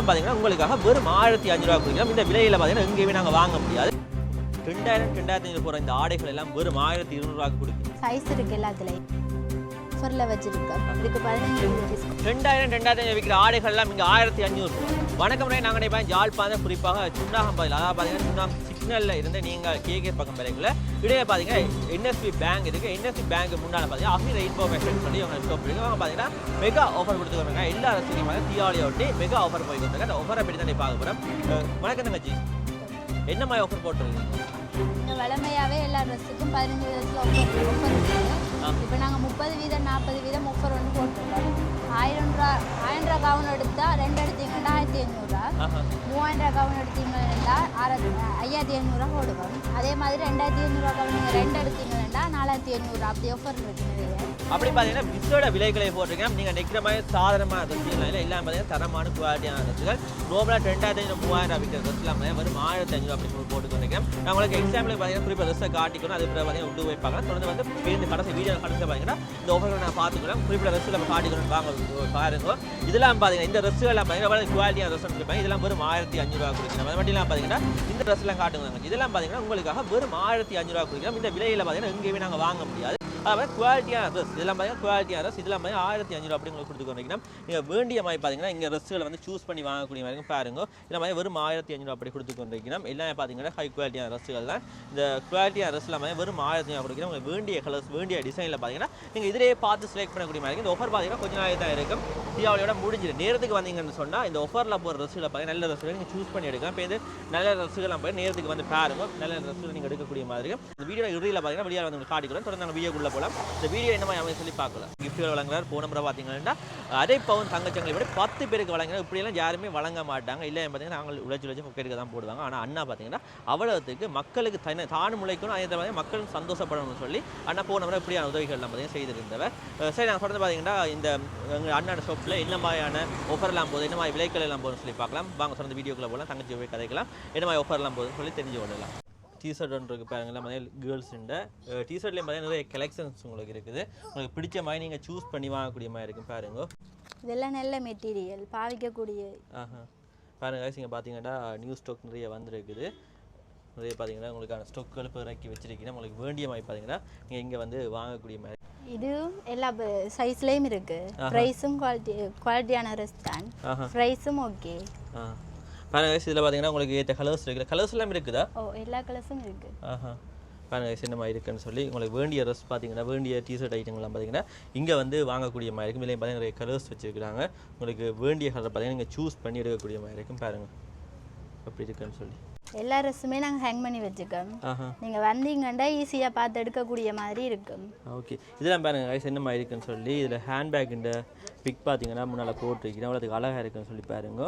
இதெல்லாம் பார்த்தீங்கன்னா உங்களுக்காக வெறும் ஆயிரத்தி அஞ்சு ரூபா கொடுக்கலாம் இந்த விலையில் பார்த்தீங்கன்னா எங்கேயுமே நாங்கள் வாங்க முடியாது. ரெண்டாயிரம் ரெண்டாயிரத்தி ஐநூறு போகிற இந்த ஆடைகள் எல்லாம் வெறும் ஆயிரத்தி இருநூறுவாக்கு கொடுக்கும் சைஸ் இருக்கு எல்லாத்துலேயும். ஆஃபரில் வச்சுருக்கோம் இதுக்கு பதினஞ்சு டிஸ்கவுண்ட் ரெண்டாயிரம் ரெண்டாயிரத்தி விற்கிற ஆடைகள் எல்லாம் இங்கே ஆயிரத்தி அஞ்சூறு வணக்கம் நாங்கள் நினைப்பேன் ஜாழ்ப்பாணம் குறிப்பாக சுண்ணாகம்பதில் அதாவது பார்த்தீங்கன்னா சுண்ணாகம் சிக்னலில் இருந்து நீங்கள் கேகே பக்கம் வரைக்குள்ள இடையே பார்த்தீங்கன்னா என்எஸ்பி பேங்க் இருக்குது என்எஸ்பி பேங்க் முன்னால் பார்த்தீங்கன்னா அமீர் ரெயின்போ மெஷன் சொல்லி அவங்க ஷாப் இருக்குது அவங்க பார்த்தீங்கன்னா மெகா ஆஃபர் கொடுத்துருக்காங்க எல்லா வந்து தீபாவளியை ஒட்டி மெகா ஆஃபர் போய் கொடுத்துருக்காங்க அந்த ஆஃபரை பற்றி தான் பார்க்க போகிறோம் வணக்கம் தங்கச்சி. என்ன மாதிரி ஆஃபர் போட்டுருக்கீங்க? வளமையாகவே எல்லா ட்ரெஸ்ஸுக்கும் பதினஞ்சு விதத்தில் ஆஃபர் ஆஃபர் இருக்குது இப்போ நாங்கள் முப்பது வீதம் நாற்பது வீதம் ஆஃபர் ஒன்று போட்டிருக்கோம். ஆயிரம் ரூபா ஆயிரம் ரூபா கவுன் எடுத்தால் ரெண்டு எடுத்தீங்கன்னா ஆயிரத்தி ஐநூறுரூவா. மூவாயிரம் ரூபா கவுன் எடுத்தீங்கன்னா ஆறாயிரத்தி ஐயாயிரத்தி ஐநூறுரூவா போடுவோம். அதே மாதிரி ரெண்டாயிரத்தி ஐநூறுரூவா கவுன் நீங்கள் ரெண்டு எடுத்தீங்கன்னா நாலாயிரத்தி ஐநூறுரூவா. அப்படி ஆஃபர் இருக்குது அப்படி பார்த்தீங்கன்னா விசோட விலைகளை போட்டிருக்கேன். நீங்கள் நிற்கிற மாதிரி சாதாரணமாக ட்ரெஸ்ஸுகள் இல்லை இல்லாமல் பார்த்தீங்கன்னா தரமான குவாலிட்டியான ட்ரெஸ்ஸுகள் நோபலாக ரெண்டாயிரத்தி ஐநூறு மூவாயிரம் விற்கிற ட்ரெஸ் எல்லாம் வெறும் ஆயிரத்தி ஐநூறு அப்படின்னு சொல்லி போட்டு கொண்டிருக்கேன் நான் உங்களுக்கு எக்ஸாம்பிள் பார்த்தீங்கன்னா குறிப்பாக ட்ரெஸ்ஸை காட்டிக்கணும் அது பிறகு பார்த்தீங்கன்னா உண்டு வைப்பாங்க தொடர்ந்து வந்து பேருந்து கடைசி வீடியோ கடைசி பார்த்தீங்கன்னா இந்த ஓஃபர் நான் பார்த்துக்கிறேன். குறிப்பிட்ட ட்ரெஸ்ஸில் நம்ம காட்டிக்கணும் வாங்க பாருங்க. இதெல்லாம் பார்த்தீங்கன்னா இந்த ட்ரெஸ்ஸுகள் பார்த்தீங்கன்னா குவாலிட்டியாக ட்ரெஸ் கொடுப்பேன் இதெல்லாம் வெறும் ஆயிரத்தி அஞ்சு ரூபா அது மட்டும் இல்லாமல் பார்த்தீங்கன்னா இந்த ட்ரெஸ்லாம் காட்டுங்க. இதெல்லாம் பார்த்தீங்கன்னா உங்களுக்காக வெறும் ஆயிரத்தி அஞ்சு ரூபா கொடுக்குறோம் இந்த விலையில் பார்த்தீங்கன்னா எங்கேயுமே நாங்கள் வாங்க முடியாது. அதாவது குவாலிட்டியான ட்ரெஸ் இதெல்லாம் பார்த்தீங்கன்னா குவாலிட்டியான ட்ரெஸ் இதெல்லாம் பார்த்தீங்கன்னா ஆயிரத்தி அஞ்சூறு அப்படி உங்களுக்கு கொடுத்துக்கோங்க நீங்கள் வேண்டிய மாதிரி பார்த்தீங்கன்னா இங்கே ட்ரெஸ்ஸுகளை வந்து சூஸ் பண்ணி வாங்கக்கூடிய மாதிரி இருக்கும். பாருங்க. இதெல்லாம் மாதிரி வெறும் ஆயிரத்தி அஞ்சூறு அப்படி கொடுத்துக்கொண்டிருக்கணும் எல்லாமே பார்த்தீங்கன்னா ஹை குவாலிட்டியான ட்ரெஸ்ஸுகள் தான். இந்த குவாலிட்டியான ட்ரெஸ் இல்லாமல் வெறும் ஆயிரத்தி ஐநூறு கொடுக்கணும் உங்களுக்கு வேண்டிய கலர்ஸ் வேண்டிய டிசைனில் பார்த்தீங்கன்னா நீங்கள் இதிலே பார்த்து செலக்ட் பண்ணக்கூடிய மாதிரி இந்த ஆஃபர் பார்த்தீங்கன்னா கொஞ்ச நாளே தான் இருக்கும். தீபாவளியோட முடிஞ்சிடும் நேரத்துக்கு வந்தீங்கன்னு சொன்னால் இந்த ஆஃபரில் போகிற ட்ரெஸ்ஸில் பார்த்தீங்கன்னா நல்ல ட்ரெஸ்ஸுகள் நீங்கள் சூஸ் பண்ணி எடுக்கலாம். இப்போ இது நல்ல ட்ரெஸ்ஸுகள்லாம் போய் நேரத்துக்கு வந்து பாருங்க. நல்ல ட்ரெஸ்ஸுகள் நீங்கள் எடுக்கக்கூடிய மாதிரி இருக்கும். இந்த வீடியோ இறுதியில் பார்த்தீங்கன்னா வீடியோ வந்து உங்களுக்கு காட்டிக்கிறோம் தொடர்ந்து நாங்கள் வீடியோக்குள்ளே போகலாம் இந்த வீடியோ என்ன மாதிரி சொல்லி பார்க்கலாம். கிஃப்ட்டுகள் வழங்குறார் போன முறை பார்த்தீங்கன்னா அதே பவுன் தங்கச்சங்களை விட பத்து பேருக்கு வழங்குறாங்க இப்படியெல்லாம் யாருமே வழங்க மாட்டாங்க. இல்லை பார்த்தீங்கன்னா அவங்க உழைச்சி உழைச்சி பொக்கெட்டுக்கு தான் போடுவாங்க. ஆனால் அண்ணா பார்த்தீங்கன்னா அவ்வளவுக்கு மக்களுக்கு தனி தான் முளைக்கணும். அதே மாதிரி மக்களும் சந்தோஷப்படணும்னு சொல்லி அண்ணா போன முறை இப்படியான உதவிகள்லாம் பார்த்தீங்கன்னா செய்திருந்தவர். சரி நாங்கள் தொடர்ந்து பார்த்தீங்கன்னா இந்த எங்கள் அண்ணாட ஷாப்பில் என்ன மாதிரியான ஆஃபர்லாம் போகுது என்ன மாதிரி விலைகள் எல்லாம் போகுதுன்னு சொல்லி பார்க்கலாம். வாங்க தொடர்ந்து வீடியோக்குள்ளே போகலாம். தங்கச்சி போய் கதைக்கலாம். என்ன மாதிரி ஆஃபர்லாம் போகுதுன்னு சொல்லி தெரிஞ்சு கொள்ளலாம். டிஷர்ட் ஒன்று இருக்குது பாருங்க எல்லாம் பார்த்தீங்கன்னா கேர்ள்ஸுண்ட டிஷர்ட்லேயும் பார்த்தீங்கன்னா நிறைய கலெக்ஷன்ஸ் உங்களுக்கு இருக்குது. உங்களுக்கு பிடிச்ச மாதிரி நீங்கள் சூஸ் பண்ணி வாங்கக்கூடிய மாதிரி இருக்கும் பாருங்க. இதெல்லாம் நல்ல மெட்டீரியல் பாவிக்கக்கூடிய. ஆஹா. பாருங்க இங்க பார்த்தீங்கன்னா நியூ ஸ்டாக் நிறைய வந்திருக்குது. நிறைய பார்த்தீங்கன்னா உங்களுக்கான ஸ்டாக்கள் இப்போ இறக்கி வச்சிருக்கீங்கன்னா உங்களுக்கு வேண்டிய மாதிரி பார்த்தீங்கன்னா நீங்கள் இங்கே வந்து வாங்கக்கூடிய மாதிரி. இது எல்லா சைஸ்லேயும் இருக்கு. ப்ரைஸும் குவாலிட்டி குவாலிட்டியான ஆஹா. ப்ரைஸும் ஓகே ஆ பாருங்க இதுல பார்த்தீங்கன்னா உங்களுக்கு ஏற்ற கலர்ஸ் இருக்குது கலர்ஸ் எல்லாம் இருக்குதா? ஓ எல்லா கலர்ஸும் இருக்கு. ஆஹா. பாருங்க என்ன மாதிரி இருக்குன்னு சொல்லி உங்களுக்கு வேண்டிய ட்ரெஸ் பார்த்தீங்கன்னா வேண்டிய டிஷர்ட் ஐட்டங்கள்லாம் பார்த்தீங்கன்னா இங்கே வந்து வாங்கக்கூடிய மாதிரி இருக்கும். இதுலேயும் பார்த்தீங்கன்னா நிறைய கலர்ஸ் வச்சுருக்காங்க உங்களுக்கு வேண்டிய கலர் பார்த்தீங்கன்னா நீங்கள் சூஸ் பண்ணி எடுக்கக்கூடிய மாதிரி இருக்கும். பாருங்க. அப்படி இருக்குன்னு சொல்லி. எல்லா ட்ரெஸ்ஸுமே நாங்கள் ஹேங் பண்ணி வச்சுக்கோம் நீங்கள் வந்தீங்கன்னா ஈஸியாக பார்த்து எடுக்கக்கூடிய மாதிரி இருக்கும். ஓகே இதெல்லாம் பாருங்க guys, என்ன மாதிரி இருக்குன்னு சொல்லி இதில் ஹேண்ட்பேக்குன்ற பிக் பார்த்தீங்கன்னா முன்னால் போட்டிருக்கீங்க அவ்வளோத்துக்கு அழகாக இருக்குன்னு சொல்லி பாருங்க.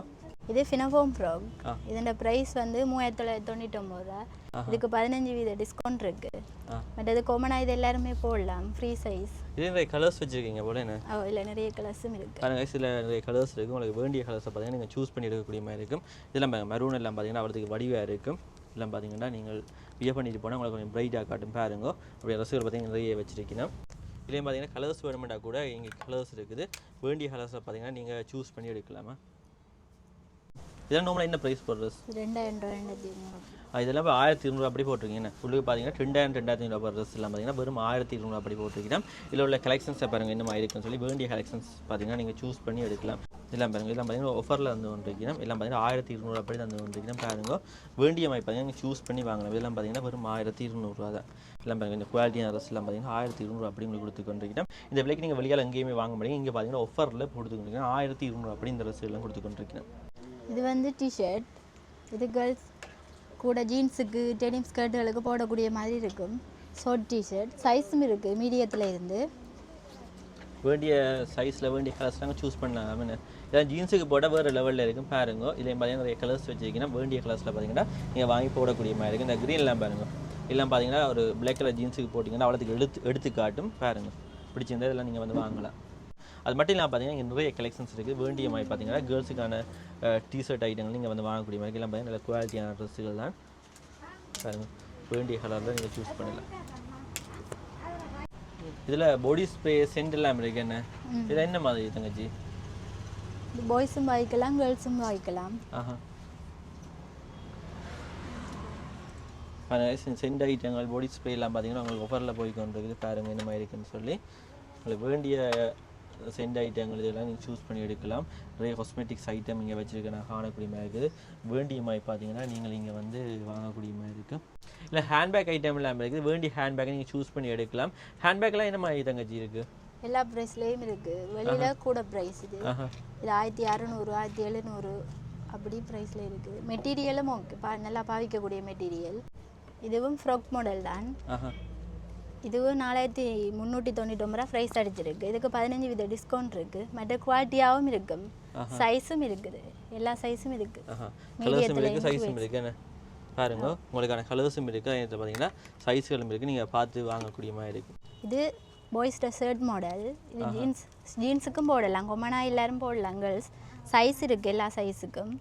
இது ஃபினோஃபோம் ஃப்ராக். இதோட ப்ரைஸ் வந்து மூவாயிரத்தி தொள்ளாயிரத்தி தொண்ணூற்றி ஒம்பது ரூபா இதுக்கு பதினஞ்சு வீத டிஸ்கவுண்ட் இருக்கு. ஆ. மற்றது கொமனாக இது எல்லாருமே போடலாம் ஃப்ரீ சைஸ் இதே நிறைய கலர்ஸ் வச்சுருக்கீங்க போல என்ன? ஓ இல்லை நிறைய கலர்ஸும் இருக்கு. பாருங்க இதுல நிறைய கலர்ஸ் இருக்குது உங்களுக்கு வேண்டிய கலர்ஸை பார்த்தீங்கன்னா நீங்கள் சூஸ் பண்ணி எடுக்கக்கூடிய மாதிரி இருக்கும். இதெல்லாம் மெரூன் எல்லாம் பார்த்தீங்கன்னா அவ்வளோத்துக்கு வடிவாக இருக்கும். இதெல்லாம் பார்த்தீங்கன்னா நீங்கள் வியர் பண்ணிட்டு போனால் உங்களுக்கு கொஞ்சம் பிரைட்டாக காட்டும். பாருங்க. அப்படியே ரசிகர்கள் பார்த்தீங்கன்னா நிறைய வச்சிருக்கணும் இதுலேயும் பார்த்தீங்கன்னா கலர்ஸ் வேணுமெண்டா கூட இங்கே கலர்ஸ் இருக்குது. வேண்டிய கலர்ஸை பார்த்தீங்கன்னா நீங்கள் சூஸ் பண்ணி எடுக்கலாமா? இதெல்லாம் நார்மலாக என்ன ப்ரைஸ் போடுறது? ரெண்டாயிரம் ரூபா ரெண்டாயிரத்தி ஐநூறு இதெல்லாம் இப்போ ஆயிரத்தி இருநூறு அப்படி போட்டிருக்கீங்க உள்ளுக்கு பார்த்தீங்கன்னா ரெண்டாயிரம் ரெண்டாயிரத்தி ஐநூறு ட்ரெஸ் எல்லாம் பார்த்தீங்கன்னா வெறும் ஆயிரத்தி இருநூறு அப்படி போட்டிருக்கீங்க இதில் உள்ள கலெக்ஷன்ஸை பாருங்கள் என்ன மாதிரி இருக்குன்னு சொல்லி வேண்டிய கலெக்ஷன்ஸ் பார்த்தீங்கன்னா நீங்கள் சூஸ் பண்ணி எடுக்கலாம். இதெல்லாம் பாருங்க இதெல்லாம் பார்த்தீங்கன்னா ஆஃபரில் வந்து வந்துருக்கீங்க எல்லாம் பார்த்தீங்கன்னா ஆயிரத்தி இருநூறு அப்படி வந்து வந்துருக்கீங்க பாருங்க வேண்டிய மாதிரி பார்த்தீங்கன்னா சூஸ் பண்ணி வாங்கலாம். இதெல்லாம் பார்த்தீங்கன்னா வெறும் ஆயிரத்தி இருநூறுவா தான். எல்லாம் பாருங்க இந்த குவாலிட்டியான ட்ரெஸ் எல்லாம் பார்த்தீங்கன்னா ஆயிரத்தி இருநூறு அப்படி உங்களுக்கு கொடுத்து கொண்டிருக்கீங்க இந்த விலைக்கு நீங்கள் வெளியால் எங்கேயுமே வாங்க முடியும் இங்கே பார்த்தீங்கன்னா ஆஃபரில் கொடுத்து கொண்டிருக்கீங்க ஆயிரத்தி இருநூறு அப்படி இந்த ட்ரெஸ் எல்லாம் கொடுத்து கொண்டிருக்கீங்க இது வந்து டிஷர்ட் இது கேர்ள்ஸ் கூட ஜீன்ஸுக்கு டெனிம் ஸ்கர்ட்டுகளுக்கு போடக்கூடிய மாதிரி இருக்கும். ஷார்ட் டிஷர்ட் சைஸும் இருக்குது மீடியத்தில் இருந்து. வேண்டிய சைஸில் வேண்டிய கலர்ஸ் நாங்கள் சூஸ் பண்ணலாம் ஏன்னா ஜீன்ஸுக்கு போட வேறு லெவலில் இருக்கும் பாருங்க. இதில் பார்த்தீங்கன்னா நிறைய கலர்ஸ் வச்சிருக்கீங்கன்னா வேண்டிய கலர்ஸில் பார்த்தீங்கன்னா நீங்கள் வாங்கி போடக்கூடிய மாதிரி இருக்கும். இந்த க்ரீன்லாம் பாருங்க. எல்லாம் பார்த்தீங்கன்னா ஒரு பிளாக் கலர் ஜீன்ஸுக்கு போட்டிங்கன்னா அவ்வளோத்துக்கு எடுத்து எடுத்து காட்டும் பாருங்க. பிடிச்சிருந்தா இதெல்லாம் நீங்கள் வந்து வாங்கலாம். அது மட்டும் இல்லாமல் பார்த்தீங்கன்னா இங்கே நிறைய கலெக்ஷன்ஸ் இருக்குது வேண்டிய மாதிரி பார்த்தீங்கன்னா கேர்ள்ஸுக்கான டிஷர்ட் ஐட்டங்கள் நீங்கள் வந்து வாங்கக்கூடிய மாதிரி எல்லாம் பார்த்தீங்கன்னா நல்ல குவாலிட்டியான ட்ரெஸ்ஸுகள் தான். பாருங்க. வேண்டிய கலரில் நீங்கள் சூஸ் பண்ணலாம். இதில் பாடி ஸ்ப்ரே சென்ட் எல்லாம் இருக்கு என்ன? இதில் என்ன மாதிரி தங்கச்சி? பாய்ஸும் வாங்கிக்கலாம் கேர்ள்ஸும் வாங்கிக்கலாம். ஆஹா. சென்ட் ஐட்டங்கள் பாடி ஸ்ப்ரே எல்லாம் பார்த்தீங்கன்னா உங்களுக்கு ஒஃபரில் போய் கொண்டிருக்குது. பாருங்க இந்த மாதிரி இருக்குன்னு சொல்லி. உங்களுக்கு வேண்டிய சென்ட் ஐட்டங்கள் இதெல்லாம் நீங்கள் சூஸ் பண்ணி எடுக்கலாம். நிறைய காஸ்மெட்டிக்ஸ் ஐட்டம் இங்கே வச்சுருக்க நான் காணக்கூடிய மாதிரி இருக்குது. வேண்டிய மாதிரி பார்த்தீங்கன்னா நீங்கள் இங்கே வந்து வாங்கக்கூடிய மாதிரி இருக்குது இல்லை ஹேண்ட்பேக் ஐட்டம் இல்லாமல் இருக்குது. வேண்டிய ஹேண்ட்பேக்கை நீங்கள் சூஸ் பண்ணி எடுக்கலாம். ஹேண்ட்பேக்லாம் என்ன மாதிரி தங்கச்சி இருக்குது எல்லா ப்ரைஸ்லேயும் இருக்குது வெளியில் கூட ப்ரைஸ் இது. இது ஆயிரத்தி அறநூறு ஆயிரத்தி எழுநூறு அப்படி ப்ரைஸில் இருக்குது. மெட்டீரியலும் ஓகே. பா நல்லா பாவிக்கக்கூடிய மெட்டீரியல் இதுவும் ஃப்ராக் மாடல் தான். இதுவும் நாலாயிரத்தி முந்நூற்றி தொண்ணூற்றொம்பது ரூபா ப்ரைஸ் அடிச்சிருக்கு. இதுக்கு பதினஞ்சு வித டிஸ்கவுண்ட் இருக்குது மற்ற குவாலிட்டியாகவும் இருக்கும் சைஸும் இருக்குது. எல்லா சைஸும் இருக்குது கலர்ஸும் இருக்குது சைஸும் இருக்குது என்ன? பாருங்க உங்களுக்கான கலர்ஸும் இருக்குது அதில் பார்த்தீங்கன்னா சைஸ்களும் இருக்குது நீங்கள் பார்த்து வாங்கக்கூடிய மாதிரி இருக்குது இது பாய்ஸ் ஷர்ட் மாடல் இது ஜீன்ஸ் ஜீன்ஸுக்கும் போடலாம். கொமனா எல்லாரும் போடலாம். கேர்ள்ஸ் சைஸ் இருக்குது எல்லா சைஸுக்கும்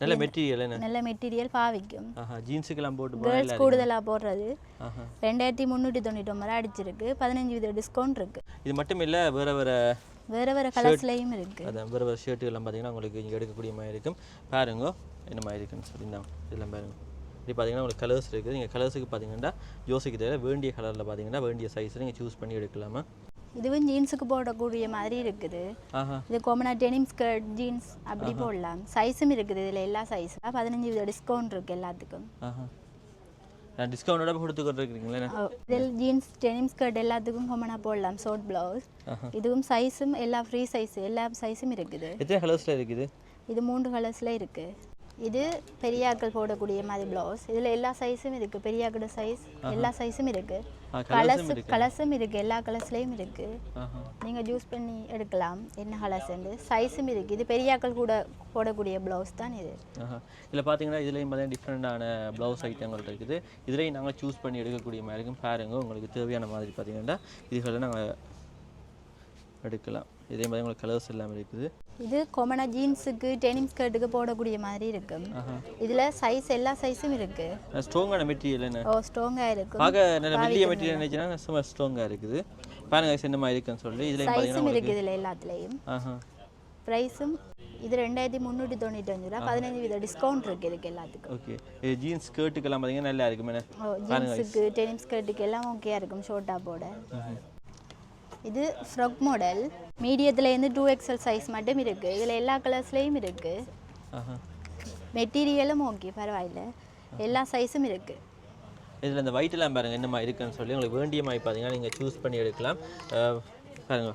நல்ல மெட்டீரியல் என்ன? நல்ல மெட்டீரியல் பாவிக்கும். ஆஹா ஜீன்ஸுக்கெல்லாம் போட்டு கேர்ள்ஸ் கூடுதலாக போடுறது. ரெண்டாயிரத்தி முந்நூற்றி தொண்ணூற்றொம்பது ரூபா அடிச்சிருக்கு. பதினஞ்சு வித டிஸ்கவுண்ட் இருக்குது இது மட்டும் இல்லை வேறு வேறு வேறு வேறு கலர்ஸ்லேயும் இருக்குது அதான் வேறு வேறு ஷர்ட்டுகள்லாம் பார்த்தீங்கன்னா உங்களுக்கு இங்கே எடுக்கக்கூடிய மாதிரி இருக்கும். பாருங்க என்ன மாதிரி இருக்குன்னு சொல்லி தான் இதெல்லாம் பாருங்க. இது பார்த்தீங்கன்னா உங்களுக்கு கலர்ஸ் இருக்குது. நீங்கள் கலர்ஸுக்கு பார்த்தீங்கன்னா யோசிக்க தேவை வேண்டிய கலரில் பார்த்தீங்கன்னா வேண்டிய சைஸில் நீங்கள் சூஸ் பண்ணி எடுக்கலாமா? இதுவும் ஜீன்ஸுக்கு போடக்கூடிய மாதிரி இருக்குது. இது கொமனா டெனிம் ஸ்கர்ட் ஜீன்ஸ் அப்படி போடலாம். சைஸும் இருக்குது. இதில் எல்லா சைஸும் பதினஞ்சு வித டிஸ்கவுண்ட் இருக்குது எல்லாத்துக்கும். டிஸ்கவுண்டோட கொடுத்து கொண்டிருக்கிறீங்களே ஓ, இதில் ஜீன்ஸ் டெனிம் ஸ்கர்ட் எல்லாத்துக்கும் கொமனா போடலாம். ஷார்ட் ப்ளவுஸ் இதுவும் சைஸும் எல்லா ஃப்ரீ சைஸ் எல்லா சைஸும் இருக்குது. எத்தனை கலர்ஸில் இருக்குது? இது மூன்று கலர்ஸில் இருக்குது இது பெரியாக்கள் போடக்கூடிய மாதிரி ப்ளவுஸ் இதில் எல்லா சைஸும் இருக்குது பெரியாக்களோட சைஸ் எல்லா சைஸும் இருக்குது ஆ கலர்ஸ் கலர்ஸும் இருக்குது எல்லா கலர்ஸ்லேயும் இருக்குது நீங்கள் ஜூஸ் பண்ணி எடுக்கலாம். என்ன கலர்ஸ்ண்டு சைஸும் இருக்குது இது பெரியாக்கள் கூட போடக்கூடிய ப்ளவுஸ் தான் இது. இதில் பார்த்தீங்கன்னா இதுலேயும் பார்த்தீங்கன்னா டிஃப்ரெண்டான ப்ளவுஸ் ஐட்டங்கள் இருக்குது. இதுலேயும் நாங்கள் சூஸ் பண்ணி எடுக்கக்கூடிய மாதிரி இருக்கும். பாருங்க உங்களுக்கு தேவையான மாதிரி பார்த்தீங்கன்னா இதுகளை நாங்கள் எடுக்கலாம். இதே மாதிரி உங்களுக்கு கலர்ஸ் எல்லாமே இருக்குது. இது கொமனா ஜீன்ஸுக்கு டெனிம் ஸ்கர்ட்டுக்கு போடக்கூடிய மாதிரி இருக்கும் இதில் சைஸ் எல்லா சைஸும் இருக்குது ஸ்ட்ராங்கான மெட்டீரியல் என்ன? ஓ ஸ்ட்ராங்காக இருக்கும். பார்க்க நல்ல மெல்லிய மெட்டீரியல் நினச்சினா சும்மா ஸ்ட்ராங்காக இருக்குது. பாருங்க என்ன மாதிரி இருக்குன்னு சொல்லி இதுலேயும் சைஸும் இருக்குது இதில் எல்லாத்துலேயும். ப்ரைஸும் இது ரெண்டாயிரத்தி முந்நூற்றி தொண்ணூத்தஞ்சு ரூபா. பதினஞ்சு வித டிஸ்கவுண்ட் இருக்குது இதுக்கு எல்லாத்துக்கும். ஓகே இது ஜீன்ஸ் ஸ்கர்ட்டுக்கெல்லாம் பார்த்தீங்கன்னா நல்லா இருக்குமே ஜீன்ஸுக்கு டெனிம் ஸ்கர்ட்டுக்கு எல்லாம் ஓகேயா இருக்கும் ஷோர்ட்டாக போட. இது ஃப்ராக் மாடல் மீடியத்துலேருந்து டூ எக்ஸல் சைஸ் மட்டும் இருக்குது இதில் எல்லா கலர்ஸ்லேயும் இருக்குது மெட்டீரியலும் ஓகே பரவாயில்ல. எல்லா சைஸும் இருக்குது இதில் இந்த white எல்லாம் பாருங்க என்ன மாதிரி இருக்குன்னு சொல்லி உங்களுக்கு வேண்டிய மாதிரி பார்த்தீங்கன்னா நீங்கள் சூஸ் பண்ணி எடுக்கலாம். அஹ் பாருங்க.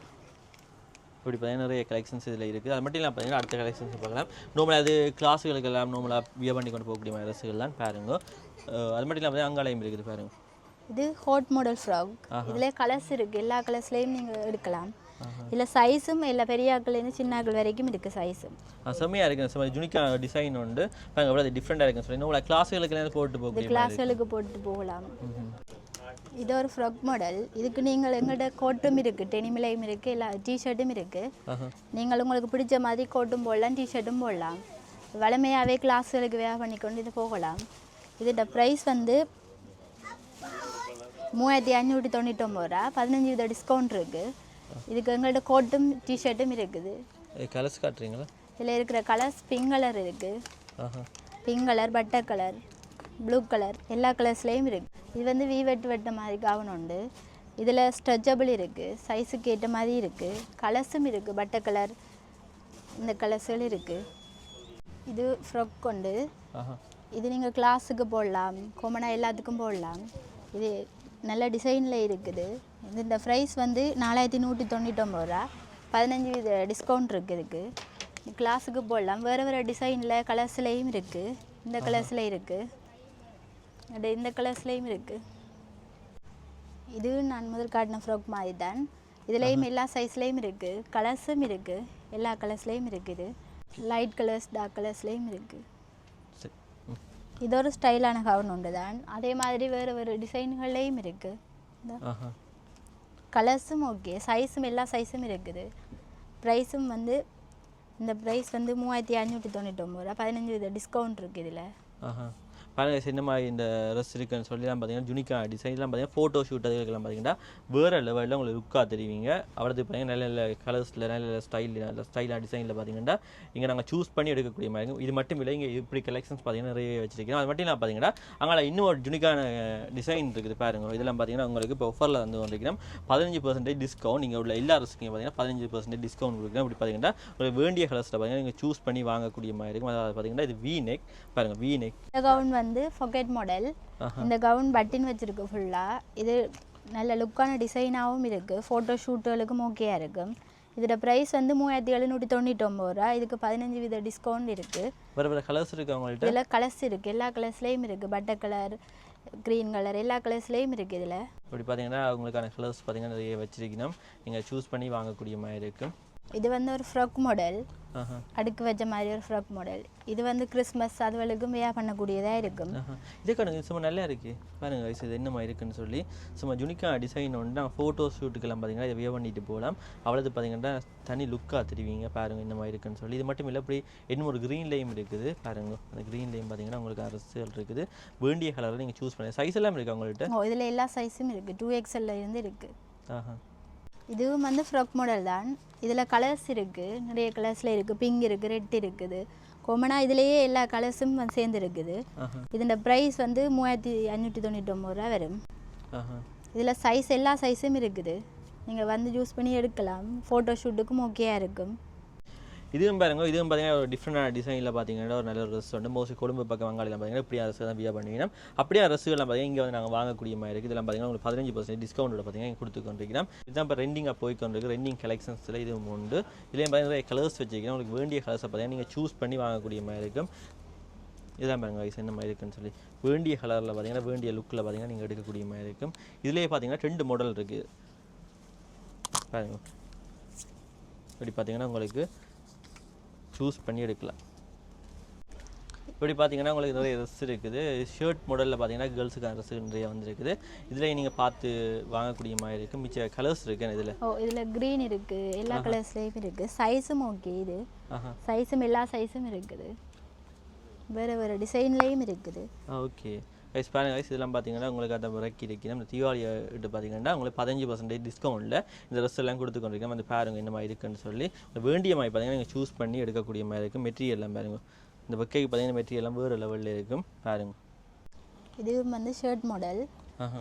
இப்படி பார்த்தீங்கன்னா நிறைய கலெக்ஷன்ஸ் இதில் இருக்குது அது மட்டும் இல்லாமல் பார்த்தீங்கன்னா அடுத்த கலெக்ஷன்ஸ் பார்க்கலாம். நார்மலாக அது கிளாஸுகளுக்கு எல்லாம் நார்மலாக வியர் பண்ணி கொண்டு போகக்கூடிய மாதிரி ட்ரெஸ்ஸுகள்லாம் பாருங்க. அது மட்டும் இல்லாமல் அங்காலையும் இருக்குது பாருங்க. இது ஹாட் மாடல் ஃப்ராக் இதில் கலர்ஸ் இருக்குது எல்லா கலர்ஸ்லேயும் நீங்கள் எடுக்கலாம். இதில் சைஸும் எல்லா பெரியாக்கள்லேருந்து சின்னாக்கள் வரைக்கும் இருக்குது சைஸும் ஆ, செம்மையா இருக்கு. செம்ம யூனிக்கான டிசைன் உண்டு. பாருங்க எவ்வளோ டிஃப்ரெண்டாக இருக்குன்னு சொல்லி உங்களை கிளாஸுகளுக்கு போட்டு மாதிரி கிளாஸ்களுக்கு போட்டு போகலாம். இது ஒரு ஃப்ராக் மாடல் இதுக்கு நீங்கள் எங்கள்கிட்ட கோட்டும் இருக்குது டெனிமிலையும் இருக்குது எல்லா டிஷர்ட்டும் இருக்குது நீங்கள் உங்களுக்கு பிடிச்ச மாதிரி கோட்டும் போடலாம் டிஷர்ட்டும் போடலாம். வளமையாகவே கிளாஸ்களுக்கு வேர் பண்ணிக்கொண்டு இது போகலாம். இதோட ப்ரைஸ் வந்து மூவாயிரத்தி ஐநூற்றி தொண்ணூற்றொம்பது ரூபா பதினஞ்சு வித டிஸ்கவுண்ட் இருக்குது இதுக்கு எங்கள்கிட்ட கோட்டும் டிஷர்ட்டும் இருக்குது. கலர்ஸ் காட்டுறீங்களா? இதில் இருக்கிற கலர்ஸ் பிங்க் கலர் இருக்குது pink colour butter colour blue colour எல்லா கலர்ஸ்லேயும் இருக்குது இது வந்து வி வெட்டு வெட்ட மாதிரி கவுன் உண்டு இதில் ஸ்ட்ரெச்சபிள் இருக்குது சைஸுக்கு ஏற்ற மாதிரி இருக்குது கலர்ஸும் இருக்குது பட்டர் கலர் இந்த கலர்ஸ்கள் இருக்குது இது ஃப்ராக் உண்டு. ஆஹா. இது நீங்கள் கிளாஸுக்கு போடலாம். கொமனாக எல்லாத்துக்கும் போடலாம். இது நல்ல டிசைனில் இருக்குது. இது இந்த ப்ரைஸ் வந்து நாலாயிரத்தி நூற்றி தொண்ணூற்றொம்பது ரூபா. பதினஞ்சு வித டிஸ்கவுண்ட் இருக்குது இதுக்கு. கிளாஸுக்கு போடலாம். வேறு வேறு டிசைனில் கலர்ஸ்லேயும் இருக்குது இந்த கலர்ஸில் இருக்குது அட இந்த கலர்ஸ்லேயும் இருக்குது இது நான் முதல் காட்டின ஃப்ராக் மாதிரி தான் இதுலேயும் எல்லா சைஸ்லேயும் இருக்குது கலர்ஸும் இருக்குது எல்லா கலர்ஸ்லேயும் இருக்குது. லைட் கலர்ஸ் டார்க் கலர்ஸ்லேயும் இருக்குது. இது ஒரு ஸ்டைலான கவுன் உண்டு தான் அதே மாதிரி வேறு வேறு டிசைன்கள்லேயும் இருக்குது கலர்ஸும் ஓகே சைஸும் எல்லா சைஸும் இருக்குது ப்ரைஸும் வந்து இந்த ப்ரைஸ் வந்து மூவாயிரத்தி ஐநூற்றி தொண்ணூற்றொம்பது ரூபா பதினஞ்சு வித டிஸ்கவுண்ட் இருக்குது இதில் ஆஹா பாருங்க மாதிரி இந்த ட்ரெஸ் இருக்குன்னு சொல்லிலாம் பார்த்தீங்கன்னா ஜுனிக்கா டிசைன்லாம் பார்த்தீங்கன்னா ஃபோட்டோ ஷூட் அதுக்கெல்லாம் பார்த்தீங்கன்னா வேறு லெவலில் உங்களுக்கு லுக்காக தெரிவிங்க. அவரது பார்த்தீங்கன்னா நல்ல நல்ல கலர்ஸில் நல்ல நல்ல ஸ்டைல் நல்ல ஸ்டைலாக டிசைனில் பார்த்தீங்கன்னா இங்கே நாங்கள் சூஸ் பண்ணி எடுக்கக்கூடிய மாதிரி இருக்கும். இது மட்டும் இல்லை இங்கே இப்படி கலெக்ஷன்ஸ் பார்த்தீங்கன்னா நிறைய வச்சிருக்கோம் அது மட்டும் இல்லாமல் பார்த்தீங்கன்னா அங்கே இன்னும் ஒரு ஜுனிக்கான டிசைன் இருக்குது பாருங்க. இதெல்லாம் பார்த்தீங்கன்னா உங்களுக்கு இப்போ ஆஃபரில் வந்து வந்திருக்கிறோம் பதினஞ்சு பர்சன்டேஜ் டிஸ்கவுண்ட் நீங்கள் உள்ள எல்லா ரிஸ்க்கும் பார்த்தீங்கன்னா பதினஞ்சு பர்சன்டேஜ் டிஸ்கவுண்ட் கொடுக்குறோம் இப்படி பார்த்தீங்கன்னா ஒரு வேண்டிய கலர்ஸில் பார்த்தீங்கன்னா நீங்கள் சூஸ் பண்ணி வாங்கக்கூடிய மாதிரி இருக்கும். அதாவது பார்த்தீங்கன்னா இது வி நெக் பாருங்கள் வி நெக் கவுன் வந்து ஃபொக்கெட் மாடல் இந்த கவுன் பட்டின் வச்சிருக்கு ஃபுல்லாக இது நல்ல லுக்கான டிசைனாகவும் இருக்குது ஃபோட்டோ ஷூட்டுகளுக்கும் ஓகேயா இருக்கும் இதோட ப்ரைஸ் வந்து மூவாயிரத்தி எழுநூற்றி தொண்ணூற்றொம்பது ரூபா. இதுக்கு பதினஞ்சு வித டிஸ்கவுண்ட் இருக்குது வேறு வேறு கலர்ஸ் இருக்குது அவங்கள்ட்ட இதில் கலர்ஸ் இருக்குது எல்லா கலர்ஸ்லேயும் இருக்குது பட்டர் கலர் க்ரீன் கலர் எல்லா கலர்ஸ்லேயும் இருக்குது இதில். இப்படி பார்த்தீங்கன்னா அவங்களுக்கான கலர்ஸ் பார்த்தீங்கன்னா நிறைய வச்சிருக்கணும். நீங்கள் சூஸ் பண்ணி வாங்கக்கூடிய மாதிரி இருக்கும். இது வந்து ஒரு ஃப்ராக் மாடல் அடுக்கு வச்ச மாதிரி ஒரு ஃப்ராக் மாடல் இது வந்து கிறிஸ்மஸ் அதுவளுக்கும் வேர் பண்ணக்கூடியதாக இருக்கும். இதே கணக்கு சும்மா நல்லா இருக்கு. பாருங்க guys, இது என்னமா இருக்குன்னு சொல்லி. சும்மா ஜுனிக்கா டிசைன் ஒன்று ஃபோட்டோ ஷூட்டுக்கெல்லாம் பார்த்தீங்கன்னா இதை வியர் பண்ணிட்டு போகலாம். அவ்வளவு பார்த்தீங்கன்னா தனி லுக்காக தெரிவிங்க. பாருங்க இந்த மாதிரி இருக்குன்னு சொல்லி. இது மட்டும் இல்லை இப்படி இன்னும் ஒரு க்ரீன்லேயும் இருக்குது. பாருங்க அந்த க்ரீன்லேயும் பார்த்தீங்கன்னா உங்களுக்கு அரசுகள் இருக்குது. வேண்டிய கலரில் நீங்கள் சூஸ் பண்ணி சைஸ் எல்லாம் இருக்கு அவங்கள்ட்ட இதில் எல்லா சைஸும் இருக்குது டூ எக்ஸ்எல்ல இருந்து இருக்குது ஆஹா. இதுவும் வந்து ஃப்ராக் மாடல் தான். இதில் கலர்ஸ் இருக்குது நிறைய கலர்ஸில் இருக்குது பிங்க் இருக்குது ரெட் இருக்குது. கொமனா இதுலேயே எல்லா கலர்ஸும் சேர்ந்து இருக்குது இதோட ப்ரைஸ் வந்து மூவாயிரத்தி அஞ்சூற்றி தொண்ணூற்றொம்பது ரூபா வரும். இதில் சைஸ் எல்லா சைஸும் இருக்குது. நீங்கள் வந்து யூஸ் பண்ணி எடுக்கலாம். ஃபோட்டோ ஷூட்டுக்கும் ஓகேயா இருக்கும். இதுவும் பாருங்க இதுவும் பார்த்தீங்கன்னா ஒரு டிஃப்ரெண்டான டிசைனில் பார்த்தீங்கன்னா ஒரு நல்ல ட்ரெஸ் வந்து மோஸ்ட்லி கொழும்பு பக்கம் வங்காளியில் பார்த்தீங்கன்னா இப்படி அரசு தான் வியா பண்ணுவீங்கன்னா அப்படியே அரசுகள்லாம் பார்த்தீங்கன்னா இங்கே வந்து நாங்கள் வாங்கக்கூடிய மாதிரி இருக்குது இதெல்லாம் பார்த்தீங்கன்னா உங்களுக்கு பதினஞ்சு பர்சன்ட் டிஸ்கவுண்டோட பார்த்தீங்கன்னா கொடுத்து கொண்டிருக்கிறோம். இதுதான் இப்போ ரெண்டிங்காக போய் கொண்டிருக்கு ரெண்டிங் கலெக்ஷன்ஸில் இதுவும் உண்டு. இதுலேயும் பார்த்தீங்கன்னா கலர்ஸ் வச்சிருக்கிறோம் உங்களுக்கு வேண்டிய கலர்ஸை பார்த்தீங்கன்னா நீங்கள் சூஸ் பண்ணி வாங்கக்கூடிய மாதிரி இருக்கும். இதுதான் பாருங்க வயசு என்ன மாதிரி இருக்குன்னு சொல்லி. வேண்டிய கலரில் பார்த்தீங்கன்னா வேண்டிய லுக்கில் பார்த்தீங்கன்னா நீங்கள் எடுக்கக்கூடிய மாதிரி இருக்கும். இதுலேயே பார்த்தீங்கன்னா ரெண்டு மாடல் இருக்குது பாருங்க. இப்படி பார்த்தீங்கன்னா உங்களுக்கு சூஸ் பண்ணி எடுக்கலாம் இப்படி பார்த்தீங்கன்னா உங்களுக்கு நிறைய ட்ரெஸ் இருக்குது. ஷர்ட் மாடலில் பார்த்தீங்கன்னா கேர்ள்ஸுக்கான ட்ரெஸ் நிறைய வந்திருக்குது. இதில் நீங்கள் பார்த்து வாங்கக்கூடிய மாதிரி இருக்குது மிச்ச கலர்ஸ் இருக்குது இதில்? ஓ இதில் க்ரீன் இருக்குது எல்லா கலர்ஸ்லேயும் இருக்குது சைஸும் ஓகே இது. சைஸும் எல்லா சைஸும் இருக்குது. வேறு வேறு டிசைன்லேயும் இருக்குது. ஓகே கைஸ் பாருங்க கைஸ் இதெல்லாம் பார்த்தீங்கன்னா உங்களுக்கு அந்த முறைக்கு இருக்கிற இந்த தீபாவளி இட்டு பார்த்தீங்கன்னா உங்களுக்கு பதினஞ்சு பர்சன்டேஜ் டிஸ்கவுண்ட்டில் இந்த ட்ரெஸ் எல்லாம் கொடுத்து கொண்டிருக்கோம் அந்த பாருங்க என்ன மாதிரி இருக்குன்னு சொல்லி. வேண்டிய மாதிரி பார்த்தீங்கன்னா நீங்கள் சூஸ் பண்ணி எடுக்கக்கூடிய மாதிரி இருக்கும். மெட்டீரியல் எல்லாம் பாருங்க. இந்த பக்கைக்கு பார்த்தீங்கன்னா மெட்டீரியல் எல்லாம் வேறு லெவலில் இருக்கும். பாருங்க. இதுவும் வந்து ஷர்ட் மாடல்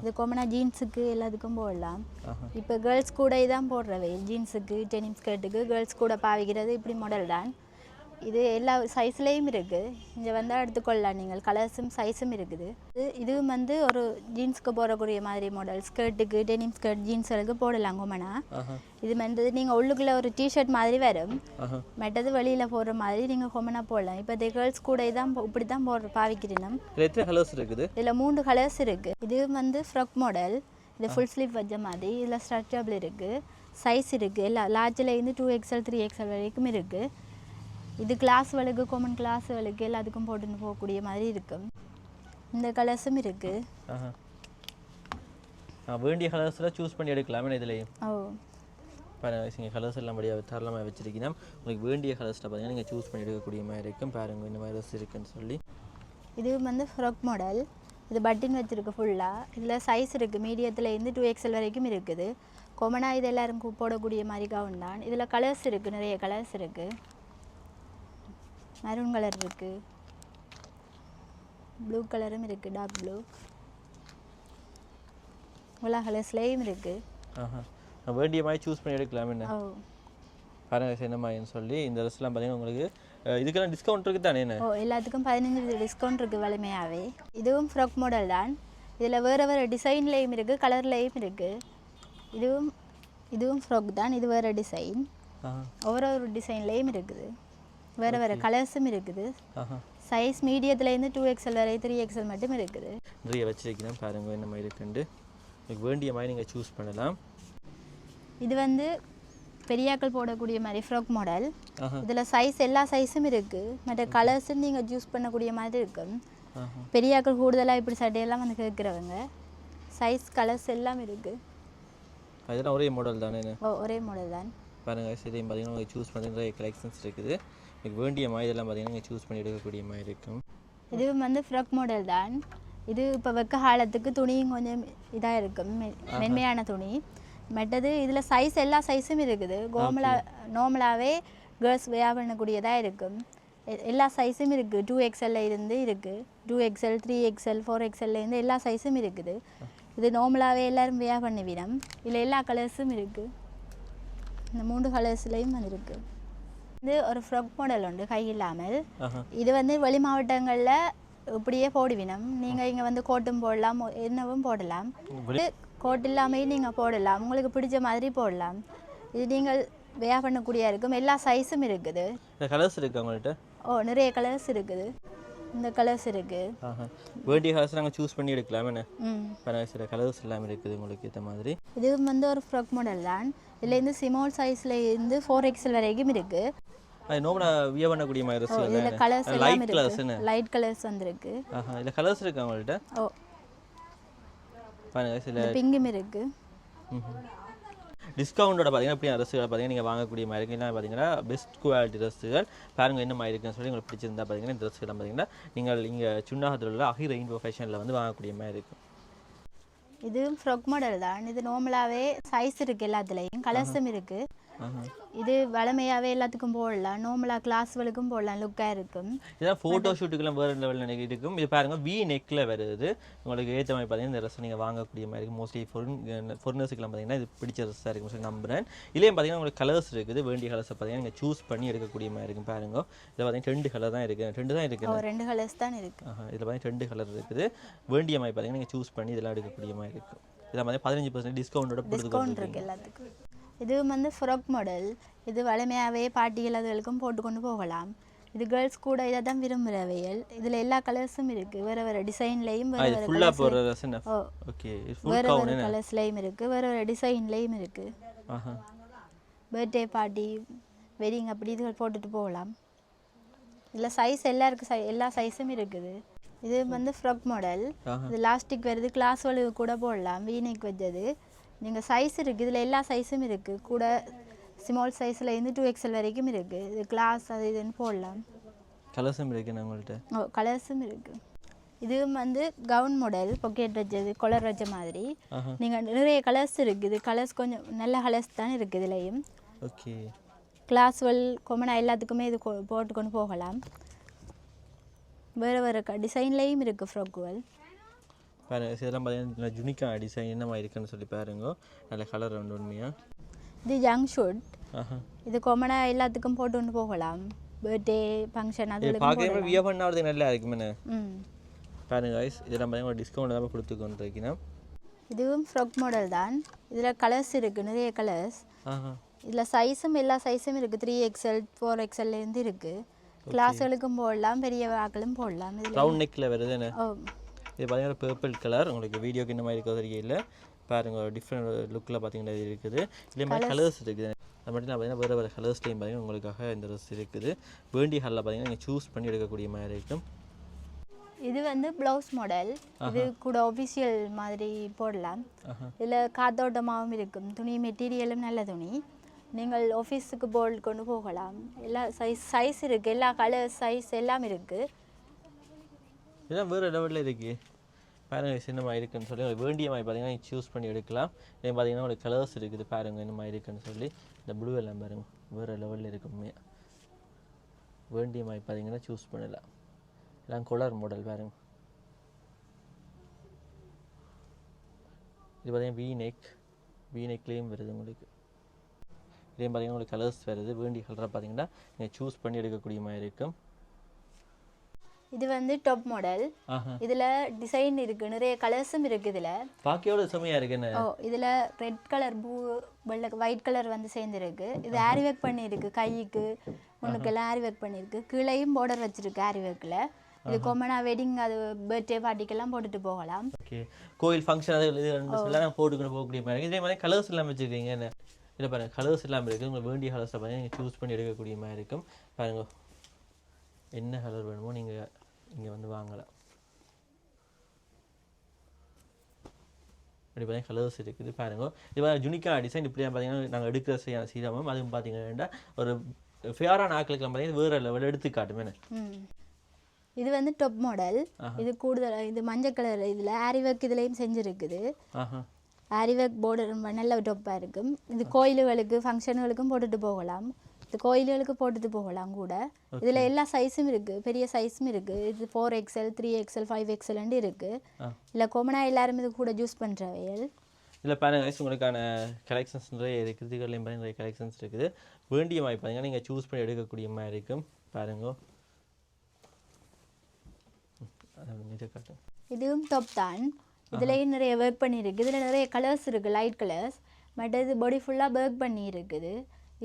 இது கொமனா ஜீன்ஸுக்கு எல்லாத்துக்கும் போடலாம். இப்போ கேர்ள்ஸ் கூட தான் போடுறவை ஜீன்ஸுக்கு டெனிம் ஸ்கர்ட்டுக்கு கேர்ள்ஸ் கூட பாவிக்கிறது இப்படி மாடல் தான். இது எல்லா சைஸ்லேயும் இருக்குது இங்கே வந்தால் எடுத்துக்கொள்ளலாம் நீங்கள். கலர்ஸும் சைஸும் இருக்குது. இது இதுவும் வந்து ஒரு ஜீன்ஸுக்கு போடக்கூடிய மாதிரி மாடல் ஸ்கர்ட்டுக்கு டெனிம் ஸ்கர்ட் ஜீன்ஸுகளுக்கு போடலாம் கொமனா இது வந்து நீங்கள் உள்ளுக்குள்ளே ஒரு டிஷர்ட் மாதிரி வரும். மெட்டது வெளியில் போடுற மாதிரி நீங்கள் கொமனா போடலாம். இப்போ இந்த கேர்ள்ஸ் கூட தான் இப்படி தான் போடுற எத்தனை கலர்ஸ் இருக்குது? இதில் மூணு கலர்ஸ் இருக்குது இது வந்து ஃப்ராக் மாடல் இது ஃபுல் ஸ்லீவ் வச்ச மாதிரி. இதில் ஸ்ட்ரச்சபிள் இருக்குது சைஸ் இருக்குது எல்லா லார்ஜில் இருந்து டூ எக்ஸ்எல் த்ரீ எக்ஸ்எல் வரைக்கும் இருக்குது இது கிளாஸ்களுக்கு காமன் கிளாஸ்களுக்கு எல்லாத்துக்கும் போட்டுன்னு போகக்கூடிய மாதிரி இருக்கும் இந்த கலர்ஸும் ஆ, வேண்டிய கலர்ஸில் சூஸ் பண்ணி எடுக்கலாம். இதுலேயும் ஓ. பாருங்க கலர்ஸ் எல்லாம் படியாக தரலமாக வச்சிருக்கீங்கன்னா உங்களுக்கு வேண்டிய கலர்ஸில் பார்த்தீங்கன்னா நீங்கள் சூஸ் பண்ணி எடுக்கக்கூடிய மாதிரி இருக்கும். பாருங்க இந்த மாதிரி இருக்குன்னு சொல்லி. இது வந்து ஃப்ராக் மாடல் இது பட்டின் வச்சுருக்கு ஃபுல்லாக இதில் சைஸ் இருக்குது மீடியத்தில் இருந்து டூ எக்ஸ்எல் வரைக்கும் இருக்குது. கொமனா இது எல்லாரும் போடக்கூடிய மாதிரி கவுன் தான். இதில் கலர்ஸ் இருக்குது நிறைய கலர்ஸ் இருக்குது மெரூன் கலர் இருக்குது ப்ளூ கலரும் இருக்குது டார்க் ப்ளூ இவ்வளோ கலர்ஸ்லேயும் இருக்குது ஆஹா. நான் வேண்டிய மாதிரி சூஸ் பண்ணி எடுக்கலாம் என்ன? பாருங்க என்ன மாதிரின்னு சொல்லி இந்த ட்ரெஸ்லாம் பார்த்தீங்கன்னா உங்களுக்கு இதுக்கெல்லாம் டிஸ்கவுண்ட் இருக்குது தானே என்ன? ஓ எல்லாத்துக்கும் பதினஞ்சு டிஸ்கவுண்ட் இருக்குது வலிமையாகவே இதுவும் ஃப்ராக் மாடல் தான். இதில் வேறு வேறு டிசைன்லேயும் இருக்குது கலர்லேயும் இருக்குது இதுவும் இதுவும் ஃப்ராக் தான் இது வேறு டிசைன் ஒவ்வொரு டிசைன்லேயும் இருக்குது. வேறு வேறு கலர்ஸும் இருக்குது. சைஸ் மீடியத்துலேருந்து டூ எக்ஸ்எல் வரை த்ரீ எக்ஸ்எல் மட்டும் இருக்குது. நிறைய வச்சிருக்கிறேன் பாருங்க என்ன மாதிரி இருக்குண்டு உங்களுக்கு வேண்டிய மாதிரி நீங்கள் சூஸ் பண்ணலாம். இது வந்து பெரியாக்கள் போடக்கூடிய மாதிரி ஃப்ராக் மாடல் இதில் சைஸ் எல்லா சைஸும் இருக்குது மற்ற கலர்ஸும் நீங்கள் சூஸ் பண்ணக்கூடிய மாதிரி இருக்கும். பெரியாக்கள் கூடுதலாக இப்படி சட்டையெல்லாம் வந்து கேட்குறவங்க சைஸ் கலர்ஸ் எல்லாம் இருக்குது அதெல்லாம் ஒரே மாடல் தானே ஓ ஒரே மாடல் தான். பாருங்க இதையும் பார்த்தீங்கன்னா உங்களுக்கு சூஸ் பண்ணி நிறைய கலெக்ஷன்ஸ் இருக்குது. உங்களுக்கு வேண்டிய மாதிரி இதெல்லாம் பார்த்தீங்கன்னா நீங்கள் சூஸ் பண்ணி எடுக்கக்கூடிய மாதிரி இருக்கும். இது வந்து ஃப்ரக் மாடல் தான். இது இப்போ வெக்க காலத்துக்கு துணியும் கொஞ்சம் இதாக இருக்கும். மென்மையான துணி. மற்றது இதில் சைஸ் எல்லா சைஸும் இருக்குது. கோமலா நார்மலாகவே கேர்ள்ஸ் வேர் பண்ணக்கூடியதாக இருக்கும். எல்லா சைஸும் இருக்குது. டூ எக்ஸ்எல்ல இருந்து இருக்குது two XL three XL four எக்ஸ்எல்ல இருந்து எல்லா சைஸும் இருக்குது. இது நார்மலாகவே எல்லாரும் வேர் பண்ணி விடம் இதில் எல்லா கலர்ஸும் இருக்குது இந்த மூன்று கலர்ஸ்லேயும் வந்துருக்கு இது ஒரு ஃப்ராக் மாடல் உண்டு கை இல்லாமல். இது வந்து வெளி மாவட்டங்களில் இப்படியே போடுவினம். நீங்கள் இங்கே வந்து கோட்டும் போடலாம் என்னவும் போடலாம். கோட் இல்லாமையும் நீங்கள் போடலாம். உங்களுக்கு பிடிச்ச மாதிரி போடலாம். இது நீங்கள் வேர் பண்ணக்கூடிய இருக்கும். எல்லா சைஸும் இருக்குது. கலர்ஸ் இருக்கு உங்கள்கிட்ட ஓ நிறைய கலர்ஸ் இருக்குது. இந்த கலர்ஸ் இருக்குது ஆஹா. வேண்டிய கலர்ஸ் நாங்கள் சூஸ் பண்ணி எடுக்கலாம். என்ன? சில கலர்ஸ் எல்லாமே இருக்குது உங்களுக்கு ஏற்ற மாதிரி. இது வந்து ஒரு ஃப்ராக் மாடல் தான். இதுலேருந்து சிமால் சைஸில் இருந்து ஃபோர் எக்ஸல் வரைக்கும் இருக்குது அது நோம்பலாக வியர் பண்ணக்கூடிய மாதிரி இதில் கலர்ஸ் எல்லாம் லைட் கலர்ஸ் இருக்குது லைட் கலர்ஸ் வந்திருக்கு. ஆஹா இல்லை கலர்ஸ் இருக்கு உங்கள்கிட்ட ஓ. பாருங்க சில பிங்கும் இருக்குது டிஸ்கவுண்டோட பார்த்தீங்கன்னா எப்படி ட்ரெஸ்ஸுகளை பார்த்தீங்கன்னா நீங்கள் வாங்கக்கூடிய மாதிரி இருக்கு. இல்லை பார்த்தீங்கன்னா பெஸ்ட் குவாலிட்டி ட்ரெஸ்ஸுகள் பாருங்க என்ன மாதிரி இருக்குன்னு சொல்லி உங்களுக்கு பிடிச்சிருந்தா பார்த்தீங்கன்னா இந்த ட்ரெஸ்ஸுகள் பார்த்தீங்கன்னா நீங்கள் இங்கே சுண்ணாகத்தில் உள்ள அஹி ரெயின்போ ஃபேஷனில் வந்து வாங்கக்கூடிய மாதிரி இருக்கும் இது ஃப்ராக் மாடல் தான். இது நார்மலாகவே சைஸ் இருக்குது எல்லாத்துலேயும். கலர்ஸும் இருக்குது. இது வளமையாகவே எல்லாத்துக்கும் போடலாம். நார்மலாக கிளாஸ்களுக்கும் போடலாம். லுக்காக இருக்கும். இதெல்லாம் ஃபோட்டோ ஷூட்டுக்கெல்லாம் வேறு லெவலில் எனக்கு இருக்கும். இது பாருங்க வி நெக்கில் வருது உங்களுக்கு ஏற்ற மாதிரி பார்த்தீங்கன்னா இந்த ட்ரெஸ் நீங்கள் வாங்கக்கூடிய மாதிரி இருக்கும். மோஸ்ட்லி ஃபொரின் ஃபொரினர்ஸுக்கெல்லாம் பார்த்தீங்கன்னா இது பிடிச்ச ட்ரெஸ்ஸாக இருக்கும். சொல்லி நம்புறேன். இதுலேயும் பார்த்தீங்கன்னா உங்களுக்கு கலர்ஸ் இருக்குது. வேண்டிய கலர்ஸை பார்த்தீங்கன்னா நீங்கள் சூஸ் பண்ணி எடுக்கக்கூடிய மாதிரி இருக்கும். பாருங்க. இதில் பார்த்தீங்கன்னா ரெண்டு கலர் தான் இருக்குது ரெண்டு தான் இருக்குது ரெண்டு கலர்ஸ் தான் இருக்குது இதில் பார்த்தீங்கன்னா ரெண்டு கலர் இருக்குது. வேண்டிய மாதிரி பார்த்தீங்கன்னா நீங்கள் சூஸ் பண்ணி இதெல்லாம் எடுக்கக்கூடிய மாதிரி இருக்கும். இதில் பார்த்தீங்கன்னா பதினஞ்சு பர்சன்ட் டிஸ்கவுண்டோட டிஸ்கவுண்ட் இருக்குது எல்லாத்துக்கும். இது வந்து ஃப்ராக் மாடல் இது வளமையாகவே பாட்டிகள் அதுகளுக்கும் போட்டுக்கொண்டு போகலாம். இது கேர்ள்ஸ் கூட இதை தான் விரும்புகிறவைகள் இதில் எல்லா கலர்ஸும் இருக்குது வேறு வேறு டிசைன்லேயும் வேறு வேறு வேறு வேறு கலர்ஸ்லேயும் இருக்குது வேறு வேறு டிசைன்லேயும் இருக்குது பர்த்டே பார்ட்டி வெட்டிங் அப்படி இதுகள் போட்டுட்டு போகலாம். இதில் சைஸ் எல்லாருக்கு சை எல்லா சைஸும் இருக்குது. இது வந்து ஃப்ராக் மாடல். இது லாஸ்டிக் வருது. கிளாஸ் வலுவு கூட போடலாம். வீணைக்கு வச்சது. நீங்கள் சைஸ் இருக்குது இதில் எல்லா சைஸும் இருக்குது கூட ஸ்மால் சைஸில் இருந்து டூ எக்ஸ்எல் வரைக்கும் இருக்குது இது கிளாஸ் அது இதுன்னு போடலாம். கலர்ஸும் இருக்குண்ணா உங்கள்கிட்ட ஓ கலர்ஸும் இருக்குது இதுவும் வந்து கவுன் மாடல் பொக்கெட் வச்சது கொலர் வச்ச மாதிரி. நீங்கள் நிறைய கலர்ஸ் இருக்குது கலர்ஸ் கொஞ்சம் நல்ல கலர்ஸ் தான் இருக்குது இதுலேயும். ஓகே கிளாஸ்வெல் கொமனா எல்லாத்துக்குமே இது கொ- போட்டுக்கொண்டு போகலாம். வேறு வேறு க டிசைன்லேயும் இருக்குது ஃப்ராக்குவல் பாருங்க இதெல்லாம் பார்த்தீங்கன்னா ஜுனிக்கா டிசைன் என்ன மாதிரி இருக்குன்னு சொல்லி பாருங்க. நல்ல கலர் ரெண்டு உண்மையா? இது ஜங் ஷூட் இது கொமனா எல்லாத்துக்கும் போட்டுக்கொண்டு போகலாம். பர்த்டே ஃபங்க்ஷன் அதில் பார்க்கவே வியர் பண்ணாவது நல்லா இருக்குமே பாருங்க guys இதெல்லாம் பார்த்தீங்கன்னா டிஸ்கவுண்ட் தான் கொடுத்துக்கொண்டு இருக்கீங்கன்னா இதுவும் ஃப்ராக் மாடல் தான். இதில் கலர்ஸ் இருக்குது நிறைய கலர்ஸ் இதில் சைஸும் எல்லா சைஸும் இருக்குது த்ரீ எக்ஸ்எல் ஃபோர் எக்ஸ்எல்லேருந்து இருக்குது கிளாஸ்களுக்கும் போடலாம் பெரிய வாக்களும் போடலாம். இதில் ரவுண்ட் நெக்கில் வருது என்ன? ஓ. இது பார்த்தீங்கன்னா பர்பிள் கலர் உங்களுக்கு வீடியோக்கு இந்த மாதிரி இருக்கோ தெரியல பாருங்க டிஃப்ரெண்ட் லுக்கில் பார்த்தீங்கன்னா இது இருக்குது. இதே மாதிரி கலர்ஸ் இருக்குது. அது மட்டும் பார்த்தீங்கன்னா வேறு வேறு கலர்ஸ்லையும் பார்த்தீங்கன்னா உங்களுக்காக இந்த ட்ரெஸ் இருக்குது. வேண்டி ஹாலில் பார்த்தீங்கன்னா நீங்கள் சூஸ் பண்ணி எடுக்கக்கூடிய மாதிரி இருக்கும். இது வந்து ப்ளவுஸ் மாடல் இது கூட ஒஃபிஷியல் மாதிரி போடலாம். இதில் காத்தோட்டமாகவும் இருக்கும். துணி மெட்டீரியலும் நல்ல துணி. நீங்கள் ஆஃபீஸுக்கு போல்ட் கொண்டு போகலாம். எல்லா சைஸ் சைஸ் இருக்குது எல்லா கலர் சைஸ் எல்லாம் இருக்குது இதெல்லாம் வேறு லெவலில் இருக்குது பாருங்க சின்னமா இருக்குன்னு சொல்லி உங்களுக்கு வேண்டிய மாதிரி பார்த்தீங்கன்னா நீங்கள் சூஸ் பண்ணி எடுக்கலாம். இதே பார்த்தீங்கன்னா உங்களுக்கு கலர்ஸ் இருக்குது பாருங்க என்ன மாதிரி இருக்குன்னு சொல்லி. இந்த ப்ளூ எல்லாம் பாருங்க வேறு லெவலில் இருக்குமே. வேண்டிய மாதிரி பார்த்தீங்கன்னா சூஸ் பண்ணலாம். எல்லாம் கொலர் மாடல் பாருங்க. இது பார்த்தீங்கன்னா வி நெக் வி நெக்லேயும் வருது உங்களுக்கு. இதே பார்த்தீங்கன்னா உங்களுக்கு கலர்ஸ் வருது. வேண்டிய கலராக பார்த்தீங்கன்னா நீங்கள் சூஸ் பண்ணி எடுக்கக்கூடிய மாதிரி இருக்கும். இது வந்து டாப் மாடல் இதில் டிசைன் இருக்குது நிறைய கலர்ஸும் இருக்குது இதில். எவ்வளோ செம்மையாக இருக்கு என்ன? ஓ இதில் ரெட் கலர் ப்ளூ வெள்ளை ஒயிட் கலர் வந்து சேர்ந்துருக்கு. இது ஆரி ஒர்க் பண்ணியிருக்கு கைக்கு. முன்னுக்கெல்லாம் ஆரி ஒர்க் பண்ணியிருக்கு. கீழேயும் பார்டர் வச்சிருக்கு ஆரி ஒர்க்கில் இது கொமனா வெட்டிங் அது பர்த்டே பார்ட்டிக்கெல்லாம் போட்டுட்டு போகலாம். ஓகே கோயில் ஃபங்க்ஷன் அது இது எல்லாம் நான் போட்டுக்கிட்டு போகக்கூடிய மாதிரி இருக்கு. இதே மாதிரி கலர்ஸ் எல்லாம் வச்சுருக்கீங்க என்ன? இல்லை பாருங்க கலர்ஸ் எல்லாம் இருக்குது உங்களுக்கு வேண்டிய கலர்ஸை பார்த்தீங்கன்னா நீங்கள் சூஸ் பண்ணி எடுக்கக்கூடிய மாதிரி இருக்கும். பாருங்க. என்ன கலர் வேணுமோ நீங்கள் இங்கே வந்து வாங்கலாம் இப்படி பார்த்தீங்கன்னா கலர்ஸ் இருக்குது. பாருங்க. இது மாதிரி ஜுனிக்கா டிசைன் இப்படியா பார்த்தீங்கன்னா நாங்கள் எடுக்கிற செய்ய சீரமும் அதுவும் பார்த்தீங்கன்னா ஒரு ஃபேரான ஆக்களுக்கு பார்த்தீங்கன்னா வேறு லெவல் எடுத்து காட்டுமே ம். இது வந்து டாப் மாடல் இது கூடுதல் இது மஞ்சள் கலர் இதில் ஆரி ஒர்க் இதுலேயும் செஞ்சுருக்குது. ஆஹா. ஆரி ஒர்க் border நல்ல டொப்பாக இருக்கும். இது கோயிலுகளுக்கு ஃபங்க்ஷனுகளுக்கும் போட்டுட்டு போகலாம். இது கோயில்களுக்கு போட்டுட்டு போகலாம் கூட. இதில் எல்லா சைஸும் இருக்குது பெரிய சைஸும் இருக்குது இது four XL three XL five எக்ஸ்எல்ண்டு இருக்குது ஆ. இல்லை கொமனா எல்லாரும் இது கூட யூஸ் பண்ணுறவையல் இதில் பாருங்க guys, உங்களுக்கான கலெக்ஷன்ஸ் நிறைய இருக்குது பாருங்க நிறைய கலெக்ஷன்ஸ் இருக்குது. வேண்டிய மாதிரி பாருங்க. நீங்கள் சூஸ் பண்ணி எடுக்கக்கூடிய மாதிரி இருக்கும். பாருங்க. இதுவும் டாப் தான். இதுலேயும் நிறைய ஒர்க் பண்ணியிருக்கு. இதில் நிறைய கலர்ஸ் இருக்குது லைட் கலர்ஸ் பட் இது பாடி ஃபுல்லாக ஒர்க் பண்ணி இருக்குது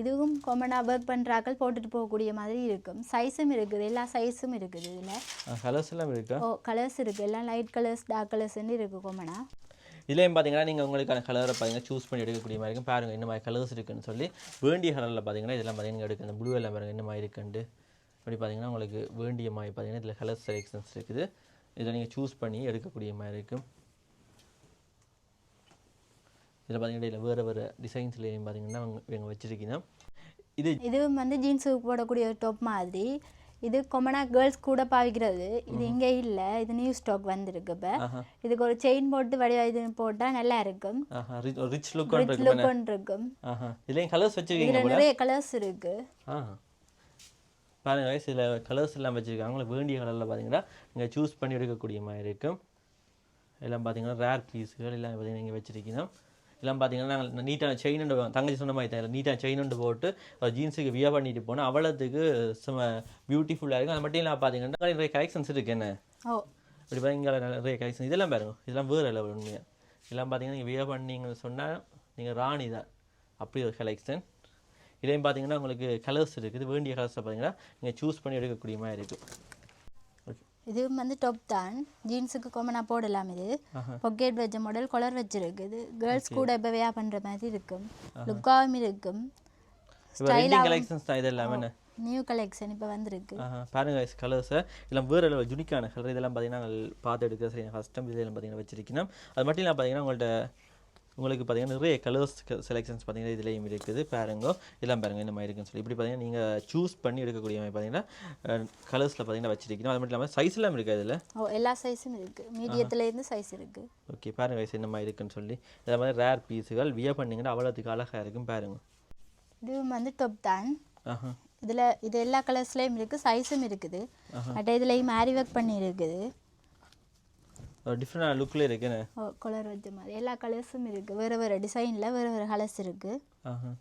இதுவும் காமனாக ஒர்க் பண்ணுறாக்கள் போட்டுட்டு போகக்கூடிய மாதிரி இருக்கும். சைஸும் இருக்குது. எல்லா சைஸும் இருக்குது இதில். கலர்ஸ் எல்லாம் இருக்கா? ஓ கலர்ஸ் இருக்குது எல்லாம் லைட் கலர்ஸ் டார்க் கலர்ஸ்ன்னு இருக்குது காமனா இதுலேயும் பார்த்தீங்கன்னா நீங்கள் உங்களுக்கான கலரை பார்த்தீங்கன்னா சூஸ் பண்ணி எடுக்கக்கூடிய மாதிரி இருக்கும். பாருங்கள் என்ன மாதிரி கலர்ஸ் இருக்குன்னு சொல்லி. வேண்டிய கலரில் பார்த்தீங்கன்னா இதெல்லாம் பார்த்தீங்கன்னா எடுக்க இந்த ப்ளூ எல்லாம் பாருங்கள் என்ன மாதிரி இருக்குண்டு அப்படி பார்த்தீங்கன்னா உங்களுக்கு வேண்டிய மாதிரி பார்த்தீங்கன்னா இதில் கலர் செலெக்ஷன்ஸ் இருக்குது. இதில் நீங்கள் சூஸ் பண்ணி எடுக்கக்கூடிய மாதிரி இருக்கும். இதில் பார்த்தீங்கன்னா இதில் வேறு வேறு டிசைன்ஸ்லேயும் பார்த்தீங்கன்னா இவங்க வச்சுருக்கீங்க. இது இதுவும் வந்து ஜீன்ஸுக்கு போடக்கூடிய டாப் மாதிரி. இது கொமனாக கேர்ள்ஸ் கூட பாவிக்கிறது. இது இங்கே இல்லை. இது நியூ ஸ்டாக் வந்திருக்கு இப்போ. இதுக்கு ஒரு செயின் போட்டு வடிவா இது போட்டால் நல்லா இருக்கும். ரிச் லுக் இருக்கும் ஆஹா. இதுலேயும் கலர்ஸ் வச்சுருக்கீங்க நிறைய கலர்ஸ் இருக்குது ஆ பாருங்க சில கலர்ஸ் எல்லாம் வச்சுருக்காங்க. உங்களுக்கு வேண்டிய கலரில் பார்த்தீங்கன்னா நீங்கள் சூஸ் பண்ணி எடுக்கக்கூடிய மாதிரி இருக்கும். எல்லாம் பார்த்தீங்கன்னா ரேர் பீஸுகள் எல்லாம் பார்த்தீங்கன்னா நீங்கள் வச்சுருக்கீங்க. எல்லாம் பார்த்தீங்கன்னா நாங்கள் நீட்டான செயின் தங்கச்சி சொன்ன மாதிரி தான். நீட்டான செயின் ஒன்று போட்டு ஜீன்ஸுக்கு வியர் பண்ணிட்டு போனால் அவ்வளோத்துக்கு சும்மா பியூட்டிஃபுல்லாக இருக்கும். அது மட்டும் இல்லாமல் பார்த்தீங்கன்னா நிறைய கலெக்ஷன்ஸ் இருக்கு. என்ன? இப்படி பாருங்க நிறைய கலெக்ஷன் இதெல்லாம் பாருங்க இதெல்லாம் வேறு லெவல் உண்மையாக இதெல்லாம் பார்த்தீங்கன்னா நீங்கள் வியர் பண்ணீங்கன்னு சொன்னால் நீங்கள் ராணி தான். அப்படி ஒரு கலெக்ஷன் இதையும் பார்த்தீங்கன்னா உங்களுக்கு கலர்ஸ் இருக்குது. வேண்டிய கலர்ஸை பார்த்தீங்கன்னா நீங்கள் சூஸ் பண்ணி எடுக்கக்கூடிய மாதிரி இருக்குது இதுவும் வந்து டாப் தான். ஜீன்ஸுக்கு கொமனாக போடலாம் இது. பொக்கெட் வச்ச மாடல் கொலர் வச்சிருக்கு இது கேர்ள்ஸ் கூட இப்போ வேயா பண்ணுற மாதிரி இருக்கும். லுக்காகவும் இருக்கும். நியூ கலெக்ஷன் இப்போ வந்திருக்கு. பாருங்க கலர்ஸை இதெல்லாம் வேறு லெவல் ஜுனிக்கான கலர் இதெல்லாம் பார்த்தீங்கன்னா பார்த்து எடுக்க சரி ஃபஸ்ட் டைம் இதெல்லாம் பார்த்தீங்கன்னா வச்சிருக்கணும். அது மட்டும் இல்லாமல் பார்த்தீங்கன்னா உங்கள்கிட்ட உங்களுக்கு பார்த்தீங்கன்னா நிறைய கலர்ஸ் செலெக்ஷன்ஸ் பார்த்தீங்கன்னா இதுலேயும் இருக்குது. பாருங்க. இதெல்லாம் பாருங்க இந்த மாதிரி இருக்குன்னு சொல்லி. இப்படி பார்த்தீங்கன்னா நீங்கள் சூஸ் பண்ணி எடுக்கக்கூடிய மாதிரி பார்த்தீங்கன்னா கலர்ஸில் பார்த்தீங்கன்னா வச்சிருக்கணும் அது மட்டும் இல்லாமல் சைஸ் எல்லாம் இருக்குது அதில் ஓ எல்லா சைஸும் இருக்குது மீடியத்துலேருந்து சைஸ் இருக்குது ஓகே பாருங்க வயசு என்ன மாதிரி இருக்குன்னு சொல்லி. இதே மாதிரி ரேர் பீஸுகள் வியர் பண்ணிங்கன்னா அவ்வளோத்துக்கு அழகாக இருக்கும் பாருங்க. இதுவும் வந்து டாப் தான் இதில் இது எல்லா கலர்ஸ்லேயும் இருக்குது சைஸும் இருக்குது. பட் இதுலேயும் மேரி ஒர்க் பண்ணி இருக்குது. டிஃப்ரெண்டான லுக்கில் இருக்குன்னு கலர் வச்ச மாதிரி. எல்லா கலர்ஸும் இருக்குது வேறு வேறு டிசைனில் வேறு வேறு கலர்ஸ் இருக்குது ஆஹா.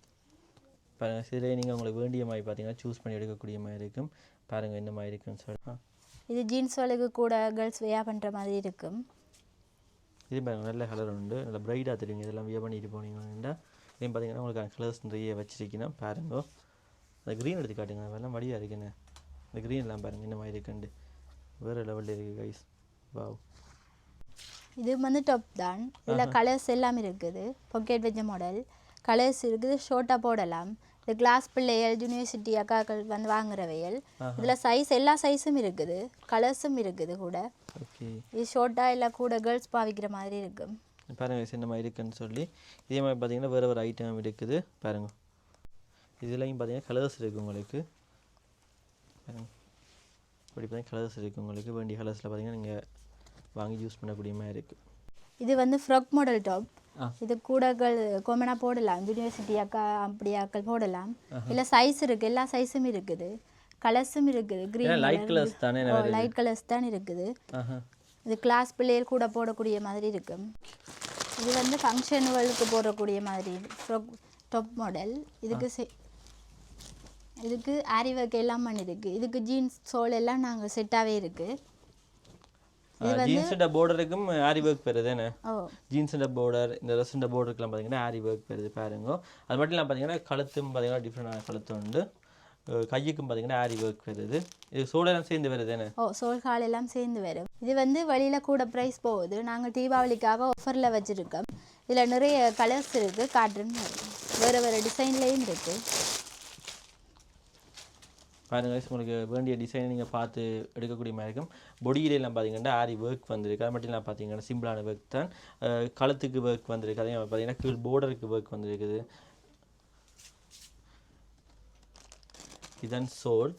பாருங்கள் சிலையை நீங்கள் உங்களுக்கு வேண்டிய மாதிரி பார்த்தீங்கன்னா சூஸ் பண்ணி எடுக்கக்கூடிய மாதிரி இருக்கும். பாருங்கள் என்ன மாதிரி இருக்குன்னு சொல்லி. இது ஜீன்ஸ் வலைக்கு கூட கேர்ள்ஸ் வேயா பண்ணுற மாதிரி இருக்கும். இது பாருங்க நல்ல கலர் உண்டு. நல்ல பிரைட்டாக தெரியுங்க இதெல்லாம் வியர் பண்ணிட்டு போனீங்கன்னா இதையும் பார்த்தீங்கன்னா உங்களுக்கு கலர்ஸ் நிறைய வச்சிருக்கீங்கன்னா பாருங்க. அந்த க்ரீன் எடுத்து காட்டுங்க. அதெல்லாம் வடியாக இருக்குன்னு இந்த க்ரீன்லாம் பாருங்க என்ன மாதிரி இருக்குண்டு வேறு லெவலில் இருக்குது கைஸ் வாவ் இது வந்து டாப் தான். இதில் கலர்ஸ் எல்லாம் இருக்குது. பொக்கெட் வச்ச மாடல் கலர்ஸ் இருக்குது ஷோர்ட்டாக போடலாம். இது கிளாஸ் பிள்ளைகள் யூனிவர்சிட்டி அக்காக்கள் வந்து வாங்குறவையல் இதில் சைஸ் எல்லா சைஸும் இருக்குது. கலர்ஸும் இருக்குது கூட. இது ஷோர்ட்டாக இல்லை கூட கேர்ள்ஸ் பாவிக்கிற மாதிரி இருக்கும் பாருங்க guys, என்ன மாதிரி இருக்குன்னு சொல்லி. இதே மாதிரி பார்த்தீங்கன்னா வேறு வேறு ஐட்டம் இருக்குது. பாருங்க. இதுலையும் பார்த்தீங்கன்னா கலர்ஸ் இருக்குது உங்களுக்கு. பாருங்க. இப்படி பார்த்தீங்கன்னா கலர்ஸ் இருக்குது உங்களுக்கு. வேண்டிய கலர்ஸில் பார்த்தீங்கன்னா நீங்கள் வாங்கி யூஸ் பண்ணக்கூடிய மாதிரி இருக்குது இது வந்து ஃப்ராக் மாடல் டாப். இது கூடகள் கொமனாக போடலாம். யூனிவர்சிட்டி அக்கா அப்படி அக்கள் போடலாம். இல்லை சைஸ் இருக்குது எல்லா சைஸும் இருக்குது. கலர்ஸும் இருக்குது. க்ரீன் லைட் கலர்ஸ் தானே லைட் கலர்ஸ் தான் இருக்குது. இது கிளாஸ் பிள்ளைகள் கூட போடக்கூடிய மாதிரி இருக்கும் இது வந்து ஃபங்க்ஷனுகளுக்கு போடக்கூடிய மாதிரி ஃப்ராக் டாப் மாடல் இதுக்கு இதுக்கு ஆரி ஒர்க் எல்லாம் பண்ணியிருக்கு இதுக்கு ஜீன்ஸ் சோல் எல்லாம் நாங்கள் செட்டாகவே இருக்குது ஜீன்ஸோட பார்டருக்கும் ஆரி ஒர்க் பெறுது என்ன ஜீன்ஸோட பார்டர் இந்த ரெஸ்ஸோட பார்டருக்குலாம் பார்த்தீங்கன்னா ஆரி ஒர்க் பெறுது பாருங்க. அது மட்டும் இல்லாமல் பார்த்தீங்கன்னா கழுத்தும் பார்த்தீங்கன்னா டிஃப்ரெண்டான கழுத்து உண்டு. கையுக்கும் பார்த்தீங்கன்னா ஆரி ஒர்க் வருது இது. சோழெல்லாம் சேர்ந்து வருது என்ன ஓ சோல் கால் எல்லாம் சேர்ந்து வரும் இது வந்து வெளியில் கூட ப்ரைஸ் போகுது. நாங்கள் தீபாவளிக்காக ஆஃபரில் வச்சுருக்கோம். இதில் நிறைய கலர்ஸ் இருக்குது காட்டுன்னு வேறு வேறு டிசைன்லேயும் இருக்குது பாருங்கள் உங்களுக்கு வேண்டிய டிசைனை நீங்கள் பார்த்து எடுக்கக்கூடிய மாதிரி இருக்கும். பொடியில பார்த்தீங்கன்னா ஆரி ஒர்க் வந்திருக்கு. அது மட்டும் இல்லாமல் பார்த்தீங்கன்னா சிம்பிளான ஒர்க் தான். கழுத்துக்கு ஒர்க் வந்திருக்கு. அதே மாதிரி பார்த்தீங்கன்னா கீழ் போர்டருக்கு ஒர்க் வந்திருக்குது. இதன் சோல்.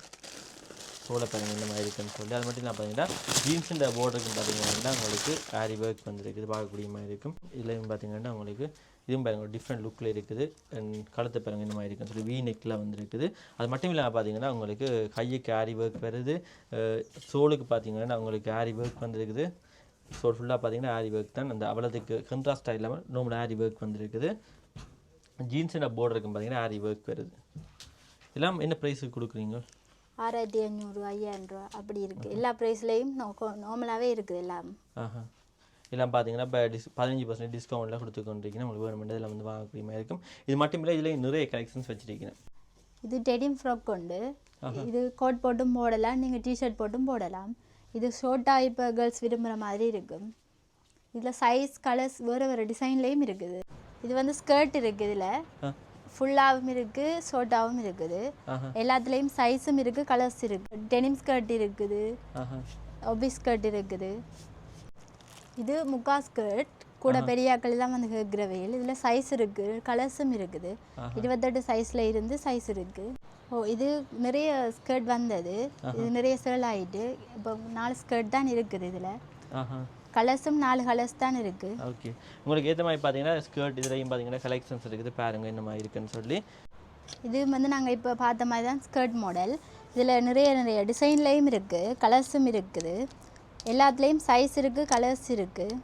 சோலை பாருங்கள் இந்த மாதிரி இருக்குன்னு சொல்லி அது மட்டும் இல்லாமல் பார்த்தீங்கன்னா ஜீன்ஸுன்ற போர்டருக்கு பார்த்தீங்கன்னா உங்களுக்கு ஆரி ஒர்க் வந்துருக்குது. பார்க்கக்கூடிய மாதிரி இருக்கும். இதுலேயும் பார்த்தீங்கன்னா உங்களுக்கு இதுவும் பாருங்க டிஃப்ரெண்ட் லுக்கில் இருக்குது. And கழுத்து பாருங்க இந்த மாதிரி இருக்குன்னு சொல்லி வீ நெக்கில் வந்துருக்குது. அது மட்டும் இல்லாமல் பார்த்தீங்கன்னா உங்களுக்கு கையுக்கு ஆரி ஒர்க் வருது சோலுக்கு பார்த்தீங்கன்னா உங்களுக்கு ஆரி ஒர்க் வந்துருக்குது. ஸோ ஃபுல்லாக பார்த்தீங்கன்னா ஆரி ஒர்க் தான். அந்த அவ்வளோத்துக்கு கண்ட்ராஸ்டாக இல்லாமல் நார்மல் ஆரி ஒர்க் வந்துருக்குது. ஜீன்ஸோட போர்டருக்கு பார்த்தீங்கன்னா ஆரி ஒர்க் வருது எல்லாம் என்ன ப்ரைஸுக்கு கொடுக்குறீங்க? ஆறாயிரத்தி ஐநூறு ஐயாயிரம் ரூபா அப்படி இருக்குது எல்லா ப்ரைஸ்லேயும் நார்மலாகவே இருக்குது எல்லாம். ஆஹா. எல்லாம் பார்த்தீங்கன்னா இப்போ டிஸ் பதினஞ்சு பர்சன்ட் டிஸ்கவுண்ட்லாம் கொடுத்து கொண்டிருக்கீங்க உங்களுக்கு வேணுமெண்டு இதில் வந்து வாங்கக்கூடிய மாதிரி இருக்கும். இது மட்டும் இல்லை இதில் நிறைய கலெக்ஷன்ஸ் வச்சிருக்கீங்க இது டெடிம் ஃப்ராக் உண்டு இது கோட் போட்டும் போடலாம் நீங்கள் டிஷர்ட் போட்டும் போடலாம். இது ஷோர்ட்டாக இப்போ கேர்ள்ஸ் விரும்புகிற மாதிரி இருக்கும். இதில் சைஸ் கலர்ஸ் வேறு வேறு டிசைன்லேயும் இருக்குது. இது வந்து ஸ்கர்ட் இருக்குது இதில். ஃபுல்லாகவும் இருக்குது ஷோர்ட்டாகவும் இருக்குது. எல்லாத்துலேயும் சைஸும் இருக்குது கலர்ஸ் இருக்குது டெனிம் ஸ்கர்ட் இருக்குது. ஒபி ஸ்கர்ட் இருக்குது. இது முக்கா ஸ்கர்ட் கூட பெரியாக்கள் தான் வந்து கேட்குற வெயில் இதில் சைஸ் இருக்குது கலர்ஸும் இருக்குது. இருபத்தெட்டு சைஸில் இருந்து சைஸ் இருக்குது ஓ இது நிறைய ஸ்கர்ட் வந்தது. இது நிறைய சேல் ஆகிட்டு இப்போ நாலு ஸ்கர்ட் தான் இருக்குது இதில். கலர்ஸும் நாலு கலர்ஸ் தான் இருக்குது ஓகே. உங்களுக்கு ஏற்ற மாதிரி பார்த்தீங்கன்னா ஸ்கர்ட் இதுலையும் பார்த்தீங்கன்னா கலெக்ஷன்ஸ் இருக்குது. பாருங்க என்ன மாதிரி இருக்குன்னு சொல்லி. இது வந்து நாங்கள் இப்போ பார்த்த மாதிரி தான் ஸ்கர்ட் மாடல் இதில் நிறைய நிறைய டிசைன்லேயும் இருக்குது கலர்ஸும் இருக்குது. எல்லாத்துலேயும் சைஸ் இருக்குது கலர்ஸ் இருக்குது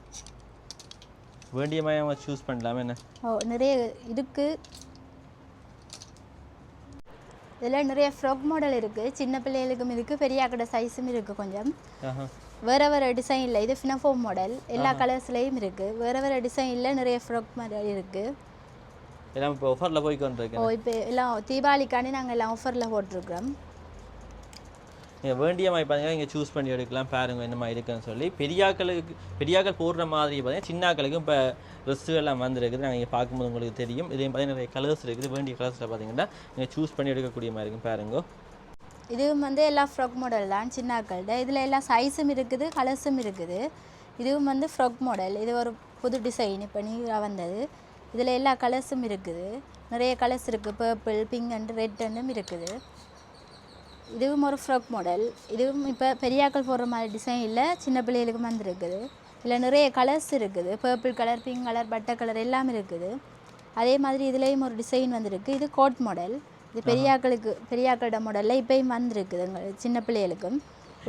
வேண்டிய மாதிரி சூஸ் பண்ணலாமே என்ன? ஓ நிறைய இருக்கு. இதில் நிறைய ஃப்ராக் மாடல் இருக்குது சின்ன பிள்ளைகளுக்கும் இருக்குது பெரிய கடை சைஸும் இருக்குது கொஞ்சம். வேறு வேறு டிசைனில் இது ஃபினஃபோம் மாடல் எல்லா கலர்ஸ்லேயும் இருக்குது வேறு வேறு டிசைனில் நிறைய ஃப்ராக் மாடல் இருக்குது எல்லாம் இப்போ ஆஃபரில் போய் ஓ இப்போ எல்லாம் தீபாவளிக்காண்டி நாங்கள் எல்லாம் ஆஃபரில் போட்டிருக்கிறோம். நீங்கள் வேண்டிய மாதிரி பார்த்தீங்கன்னா இங்கே சூஸ் பண்ணி எடுக்கலாம். பாருங்க என்னமா மாதிரி இருக்குன்னு சொல்லி. பெரியாக்களுக்கு பெரியாக்கள் போடுற மாதிரி பார்த்தீங்கன்னா சின்னாக்களுக்கும் இப்போ ட்ரெஸ்ஸுகள்லாம் வந்துருக்குது. நாங்கள் இங்கே பார்க்கும்போது உங்களுக்கு தெரியும். இதையும் பார்த்தீங்கன்னா நிறைய கலர்ஸ் இருக்குது. வேண்டிய கலர்ஸில் பார்த்தீங்கன்னா நீங்கள் சூஸ் பண்ணி எடுக்கக்கூடிய மாதிரி இருக்கும். பாருங்க. இதுவும் வந்து எல்லா ஃப்ராக் மாடல் தான். சின்னாக்கள்ட இதில் எல்லா சைஸும் இருக்குது கலர்ஸும் இருக்குது. இதுவும் வந்து ஃப்ராக் மாடல் இது ஒரு புது டிசைன் இப்போ நீராக வந்தது. இதில் எல்லா கலர்ஸும் இருக்குது. நிறைய கலர்ஸ் இருக்குது பர்பிள் பிங்க் அண்ட் ரெட் அண்டும் இருக்குது. இதுவும் ஒரு ஃப்ராக் மாடல் இதுவும் இப்போ பெரியாக்கள் போடுற மாதிரி டிசைன் இல்லை சின்ன பிள்ளைகளுக்கு வந்திருக்குது. இதில் நிறைய கலர்ஸ் இருக்குது. பர்பிள் கலர் பிங்க் கலர் பட்டை கலர் எல்லாம் இருக்குது. அதே மாதிரி இதுலேயும் ஒரு டிசைன் வந்திருக்கு. இது கோட் மாடல் இது பெரியாக்களுக்கு பெரியாக்களோட மாடலில் இப்போயும் வந்திருக்குது எங்கள் சின்ன பிள்ளைகளுக்கும்.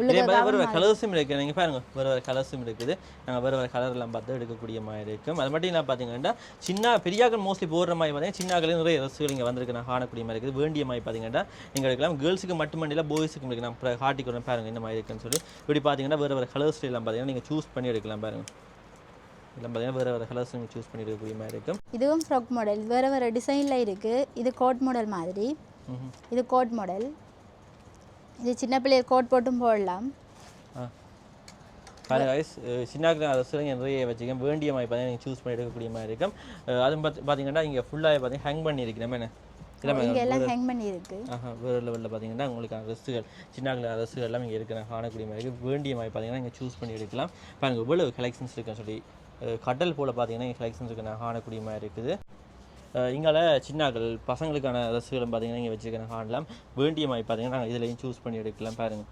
இதே மாதிரி வேறு வேறு கலர்ஸும் இருக்குது நீங்கள் பாருங்க. வேறு வேறு கலர்ஸும் இருக்குது. நாங்கள் வேறு வேறு கலர்லாம் பார்த்து எடுக்கக்கூடிய மாதிரி இருக்கும். அது மட்டும் இல்லாமல் பார்த்தீங்கன்னா சின்ன பெரியாக்கள் மோஸ்ட்லி போடுற மாதிரி பார்த்தீங்கன்னா சின்னாக்களும் நிறைய ட்ரெஸ்ஸுகள் இங்கே வந்திருக்கு. நான் காணக்கூடிய மாதிரி இருக்குது. வேண்டிய மாதிரி பார்த்தீங்கன்னா நீங்கள் எடுக்கலாம். கேர்ள்ஸுக்கு மட்டும் இல்லை பாய்ஸுக்கும் இருக்குது நான் காட்டிக்கிறேன் பாருங்க இந்த மாதிரி இருக்குன்னு சொல்லி. இப்படி பார்த்தீங்கன்னா வேறு வேறு கலர்ஸ் எல்லாம் பார்த்தீங்கன்னா நீங்கள் சூஸ் பண்ணி எடுக்கலாம் பாருங்க. எல்லாம் பார்த்தீங்கன்னா வேறு வேறு கலர்ஸ் நீங்கள் சூஸ் பண்ணி எடுக்கக்கூடிய மாதிரி இருக்கும். இதுவும் ஃப்ராக் மாடல் வேறு வேறு டிசைனில் இருக்குது இது கோட் மாடல் மாதிரி. இது கோட் மாடல் இது சின்ன பிள்ளைய கோட் போட்டும் போடலாம். guys, அஹ் சின்னாக்கு ரசங்க நிறைய வச்சுக்கேன் வேண்டிய மாதிரி பார்த்தீங்கன்னா நீங்கள் சூஸ் பண்ணி எடுக்கக்கூடிய மாதிரி இருக்கும். அதுவும் பார்த்து பார்த்தீங்கன்னா இங்கே ஃபுல்லாக பார்த்தீங்கன்னா ஹேங் பண்ணியிருக்கிறேன். என்ன? எல்லாம் ஹேங் பண்ணி இருக்கு ஆஹா வேறு லெவலில் பார்த்தீங்கன்னா உங்களுக்கு ட்ரெஸ்ஸுகள் சின்ன ட்ரெஸ்ஸுகள் எல்லாம் இங்கே இருக்கிற காணக்கூடிய மாதிரி வேண்டிய மாதிரி பார்த்தீங்கன்னா இங்கே சூஸ் பண்ணி எடுக்கலாம். பாருங்க இவ்வளவு கலெக்ஷன்ஸ் இருக்குன்னு சொல்லி கடல் போல் பார்த்தீங்கன்னா இங்கே கலெக்ஷன்ஸ் இருக்கு. நான் காணக்கூடிய மாதிரி இருக்குது. இங்கால சின்னாக்கள் பசங்களுக்கான ட்ரெஸ்ஸுகளும் பார்த்தீங்கன்னா இங்கே வச்சுருக்கேன் ஹார்ட்லாம் வேண்டிய மாதிரி பார்த்தீங்கன்னா நாங்கள் இதுலேயும் சூஸ் பண்ணி எடுக்கலாம் பாருங்கள்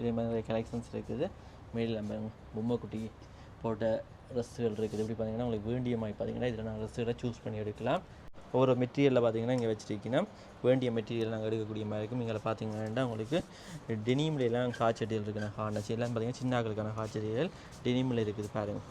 இதே மாதிரி நிறைய கலெக்ஷன்ஸ் இருக்குது. மேலில் பாருங்க பொம்மை குட்டி போட்ட ட்ரெஸ்ஸுகள் இருக்குது. எப்படி பார்த்தீங்கன்னா உங்களுக்கு வேண்டிய மாதிரி பார்த்தீங்கன்னா இதில் நான் ட்ரெஸ்ஸுகளை சூஸ் பண்ணி எடுக்கலாம். ஒவ்வொரு மெட்டீரியலில் பார்த்தீங்கன்னா இங்கே வச்சுருக்கீங்கன்னா வேண்டிய மெட்டீரியல் நாங்கள் எடுக்கக்கூடிய மாதிரி இருக்கும். இங்கே பார்த்தீங்கன்னா உங்களுக்கு டெனிம்ல எல்லாம் காய்ச்சடிகள் இருக்குது ஹார்னஸ் எல்லாம் பார்த்தீங்கன்னா சின்னாக்களுக்கான காய்ச்சடிகள் டெனிமில் இருக்குது பாருங்கள்